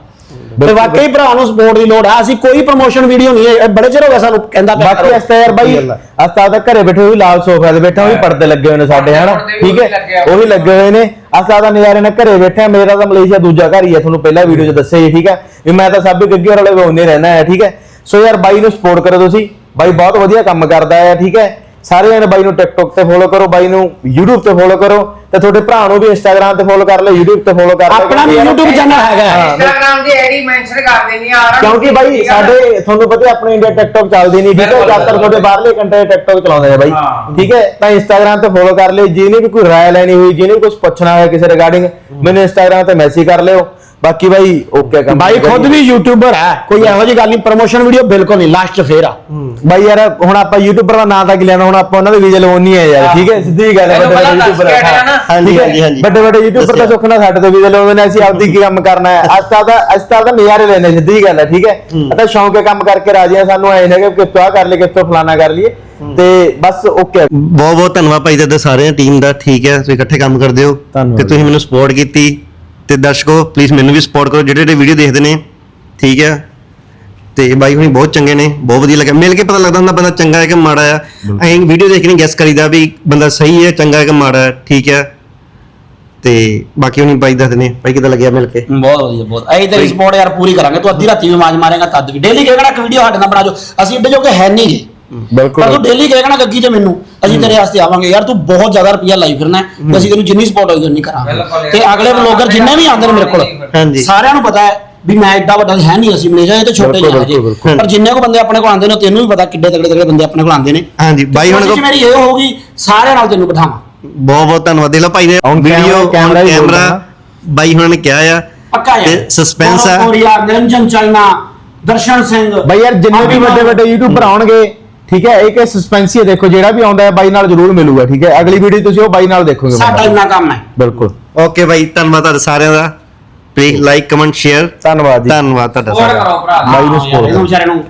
ਤੇ ਵਾਕਈ ਭਰਾ ਨੂੰ ਸਪੋਰਟ ਦੀ ਲੋੜ ਆ। ਅਸੀਂ ਕੋਈ ਪ੍ਰਮੋਸ਼ਨ ਵੀਡੀਓ ਨਹੀਂ ਇਹ ਬੜੇ ਚਿਰ ਹੋ ਗਿਆ ਸਾਨੂੰ ਕਹਿੰਦਾ ਪਿਆ ਬਾਕੀ। ਅਸਤਾ ਯਾਰ ਬਾਈ ਅਸਤਾ ਤਾਂ ਘਰੇ ਬੈਠੇ ਵੀ ਲਾਲ ਸੋਫੇ ਤੇ ਬੈਠਾ ਉਹ ਵੀ ਪਰਦੇ ਲੱਗੇ ਹੋਏ ਨੇ ਸਾਡੇ ਹਨਾ? ਠੀਕ ਹੈ। ਉਹ ਵੀ ਲੱਗੇ ਹੋਏ ਨੇ। ਅਸਤਾ ਦਾ ਨਜ਼ਾਰੇ ਨਾਲ ਘਰੇ ਬੈਠਾ ਮੇਰਾ ਤਾਂ ਮਲੇਸ਼ੀਆ ਦੂਜਾ ਘਰ ਹੀ ਹੈ ਤੁਹਾਨੂੰ ਪਹਿਲਾਂ ਵੀਡੀਓ 'ਚ ਦੱਸਿਆ ਹੀ ਠੀਕ ਹੈ? ਵੀ ਮੈਂ ਤਾਂ ਸਭ ਗੱਗੇ ਵਾਲੇ ਵਾਉਂਦੇ ਰਹਿਣਾ ਹੈ ਠੀਕ ਹੈ? ਸੋ ਯਾਰ ਬਾਈ ਨੂੰ ਸਪੋਰਟ ਕਰੋ ਤੁਸੀਂ। ਬਾਈ ਬਹੁਤ ਵਧੀਆ ਕੰਮ ਕਰਦਾ ਹੈ ਠੀਕ ਹੈ? ਸਾਰੇ ਜਣੇ ਬਾਈ ਨੂੰ ਟਿਕਟੋਕ ਤੇ ਫੋਲੋ ਕਰੋ ਬਾਈ ਨੂੰ YouTube ਤੇ ਫੋਲੋ ਕਰੋ ਤੇ ਤੁਹਾਡੇ ਭਰਾ ਨੂੰ ਵੀ Instagram ਤੇ ਫੋਲੋ ਕਰ ਲਓ YouTube ਤੇ ਫੋਲੋ ਕਰ ਲਓ ਆਪਣਾ ਵੀ YouTube ਚੈਨਲ ਹੈਗਾ ਹੈ। ਇੰਸਟਾਗ੍ਰam ਦੀ ਆਈਡੀ ਮੈਂਸ਼ਨ ਕਰ ਦੇਣੀ ਆ ਕਿਉਂਕਿ ਬਾਈ ਆ? ਸਾਡੇ ਤੁਹਾਨੂੰ ਪਤਾ ਆਪਣੇ ਇੰਡੀਆ ਟਿਕਟੌਕ ਚੱਲਦੀ ਨਹੀਂ ਠੀਕ ਹੈ ਜ਼ਿਆਦਾਤਰ ਤੁਹਾਡੇ ਬਾਹਰਲੇ ਕੰਟਰੀ ਟਿਕਟੌਕ ਚਲਾਉਂਦੇ ਨੇ ਬਾਈ। ਠੀਕ ਹੈ ਤਾਂ ਇੰਸਟਾਗ੍ਰam ਤੇ ਫੋਲੋ ਕਰ ਲਿਓ ਜਿਹਨੇ ਵੀ ਕੋਈ ਰਾਏ ਲੈਣੀ ਹੋਈ ਜਿਹਨੇ ਵੀ ਕੁਝ ਪੁੱਛਣਾ ਹੈ ਕਿਸੇ ਰਿਗਾਰਡਿੰਗ ਮੈਨੂੰ ਇੰਸਟਾਗ੍ਰam ਤੇ ਮੈਸੇਜ ਕਰ ਲਿਓ ਬਾਕੀ ਬਾਈ ਓਕੇ ਕੰਮ ਬਾਈ ਖੁਦ ਵੀ ਯੂਟਿਊਬਰ ਹੈ ਕੋਈ ਇਹੋ ਜਿਹੀ ਗੱਲ ਨਹੀਂ ਪ੍ਰਮੋਸ਼ਨ ਵੀਡੀਓ ਬਿਲਕੁਲ ਨਹੀਂ ਲਾਸਟ ਫੇਰ ਆ। ਬਾਈ ਯਾਰ ਹੁਣ ਆਪਾਂ ਯੂਟਿਊਬਰ ਦਾ ਨਾਂ ਤਾਂ ਕੀ ਲੈਣਾ ਹੁਣ ਆਪਾਂ ਉਹਨਾਂ ਦੇ ਵੀਜ਼ੇ ਲਵਾਉਣੀ ਹੈ ਯਾਰ ਠੀਕ ਹੈ? ਸਿੱਧੀ ਗੱਲ ਹੈ ਵੱਡੇ ਵੱਡੇ ਯੂਟਿਊਬਰ। ਹਾਂਜੀ, ਹਾਂਜੀ, ਹਾਂਜੀ। ਵੱਡੇ ਵੱਡੇ ਯੂਟਿਊਬਰ ਤਾਂ। ਸੁੱਖ ਨਾਲ ਸਾਡੇ ਤੋਂ ਵੀਜ਼ੇ ਲਵਾਉਂਦੇ ਨੇ ਅਸੀਂ ਆਪਦੀ ਕੀ ਕੰਮ ਕਰਨਾ ਹੈ। ਅਸਤਾ ਦਾ ਅਸਤਾ ਦਾ ਨਜ਼ਾਰੇ ਲੈਣੇ ਸਿੱਧੀ ਗੱਲ ਹੈ ਠੀਕ ਹੈ? ਅਤੇ ਸ਼ੌਂਕ ਹੈ ਕੰਮ ਕਰਕੇ ਰਾਜੀ ਆ ਸਾਨੂੰ ਐ ਨਾ ਕਿ ਕਿਤੋਂ ਆ ਕਰ ਲਈ ਕਿਤੋਂ ਫਲਾਣਾ ਕਰ ਲਈਏ। ਤੇ ਬਸ ਓਕੇ ਬਹੁਤ ਬਹੁਤ ਧੰਨਵਾਦ ਭਾਈ ਦਾ ਸਾਰੇ ਟੀਮ ਦਾ ਠੀਕ ਹੈ? ਤੁਸੀਂ ਇਕੱਠੇ ਕੰਮ ਕਰਦੇ ਹੋ। ਤੇ ਤੁਸੀਂ ਮੈਨੂੰ ਸਪੋਰਟ ਕੀਤੀ। ਤੇ ਦਰਸ਼ਕੋ ਪਲੀਜ਼ ਮੈਨੂੰ ਵੀ ਸਪੋਰਟ ਕਰੋ। ਜਿਹੜੇ ਜਿਹੜੇ ਵੀਡੀਓ ਦੇਖਦੇ ਨੇ ਠੀਕ ਹੈ? ਤੇ ਬਾਈ ਹੁਣੀ ਬਹੁਤ ਚੰਗੇ ਨੇ ਬਹੁਤ ਵਧੀਆ ਲੱਗਿਆ ਮਿਲ ਕੇ ਪਤਾ ਲੱਗਦਾ ਹੁੰਦਾ ਬੰਦਾ ਚੰਗਾ ਹੈ ਕਿ ਮਾੜਾ ਹੈ। ਐਂ ਵੀਡੀਓ ਦੇਖ ਕੇ ਨਹੀਂ ਗੈਸ ਕਰੀਦਾ ਵੀ ਬੰਦਾ ਸਹੀ ਹੈ ਚੰਗਾ ਹੈ ਕਿ ਮਾੜਾ ਹੈ ਠੀਕ ਹੈ? ਤੇ ਬਾਕੀ ਹੁਣੀ ਬਾਈ ਦੱਸਦੇ ਨੇ ਬਾਈ ਕਿਦਾਂ ਲੱਗਿਆ ਮਿਲ ਕੇ? ਬਹੁਤ ਵਧੀਆ ਬਹੁਤ। ਅਸੀਂ ਤੇਰੀ ਸਪੋਰਟ ਯਾਰ ਪੂਰੀ ਕਰਾਂਗੇ। ਤੂੰ ਅੱਧੀ ਰਾਤੀ ਵੀ ਆਵਾਜ਼ ਮਾਰੇਗਾ ਤਦ ਵੀ ਡੇਲੀ ਕਹੇਗਾ ਕਿ ਵੀਡੀਓ ਸਾਡੇ ਨਾਲ ਬਣਾ ਜੋ ਅਸੀਂ ਏਡੇ ਜੋਗੇ ਹੈ ਨਹੀਂ ਜੀ ਪਰ ਬਿਲਕੁਲ ਤੂੰ ਡੇਲੀ ਕਹੇਗਾ ਨਾ ਗੱਗੀ ਚ ਮੈਨੂੰ ਅਸੀਂ ਤੇਰੇ ਵਾਸਤੇ ਆਵਾਂਗੇ। ਯਾਰ ਤੂੰ ਬਹੁਤ ਜ਼ਿਆਦਾ ਰੁਪਈਆ ਲਾਈ ਫਿਰਨਾ ਹੈ ਤੇ ਅਸੀਂ ਤੈਨੂੰ ਜਿੰਨੀ ਸਪੋਰਟ ਹੋਈ ਉਨੀ ਕਰਾਂਗੇ। ਤੇ ਅਗਲੇ ਵਲੋਗਰ ਜਿੰਨੇ ਵੀ ਆਉਂਦੇ ਨੇ ਮੇਰੇ ਕੋਲ ਹਾਂਜੀ। ਸਾਰਿਆਂ ਨੂੰ ਪਤਾ ਹੈ ਵੀ ਮੈਂ ਐਡਾ ਵੱਡਾ ਹੈ ਨਹੀਂ ਅਸੀਂ ਮਨੇਜਰ ਇਹ ਤੇ ਛੋਟੇ ਬਿਲਕੁਲ, ਜਿਹੇ ਬਿਲਕੁਲ। ਪਰ ਜਿੰਨੇ ਕੋ ਬੰਦੇ ਆਪਣੇ ਕੋਲ ਆਉਂਦੇ ਨੇ ਤੈਨੂੰ ਵੀ ਪਤਾ ਕਿੱਡੇ ਤਗੜੇ ਤਗੜੇ ਬੰਦੇ ਆਪਣੇ ਕੋਲ ਆਉਂਦੇ ਨੇ। ਹਾਂਜੀ ਬਾਈ ਹੁਣ ਕੋਸ਼ਿਸ਼ ਮੇਰੀ ਇਹ ਹੋਊਗੀ ਸਾਰਿਆਂ ਨਾਲ ਤੈਨੂੰ ਬਿਠਾਵਾਂ। ਬਹੁਤ ਬਹੁਤ ਧੰਨਵਾਦ। ਦਿਲਾ ਭਾਈ ਨੇ On ਵੀਡੀਓ camera- ਬੋਲਦਾ। ਕੈਮਰਾ। ਬਾਈ ਹੁਣਾਂ ਨੇ ਕਿਹਾ ਆ ਪੱਕਾ ਯਾਰ ਤੇ suspense ਆ। Korea Niranjan China Darshan Singh. ਬਈ ਯਾਰ ਜਿੰਨੇ ਵੀ ਵੱਡੇ ਵੱਡੇ ਯੂਟਿਊਬਰ ਆਉਣਗੇ ਠੀਕ ਹੈ ਇੱਕ ਸਸਪੈਂਸ ਹੀ ਹੈ ਦੇਖੋ ਜਿਹੜਾ ਵੀ ਆਉਂਦਾ ਹੈ ਬਾਈ ਨਾਲ ਜ਼ਰੂਰ ਮਿਲੂਗਾ ਠੀਕ ਹੈ। ਅਗਲੀ ਵੀਡੀਓ ਤੁਸੀਂ ਉਹ ਬਾਈ ਨਾਲ ਦੇਖੋਗੇ ਸਾਡਾ ਇੰਨਾ ਕੰਮ ਹੈ। ਬਿਲਕੁਲ। ਓਕੇ ਬਾਈ ਧੰਨਵਾਦ ਤੁਹਾਡਾ ਸਾਰਿਆਂ ਦਾ। ਪਲੀਜ਼ ਲਾਈਕ ਕਮੈਂਟ ਸ਼ੇਅਰ ਧੰਨਵਾਦ ਜੀ। ਧੰਨਵਾਦ ਤੁਹਾਡਾ ਸਪੋਰਟ ਸਾਰਿਆਂ ਦਾ। ਬਾਈ ਨੂੰ ਇਹਨੂੰ ਵਿਚਾਰੇ ਨੂੰ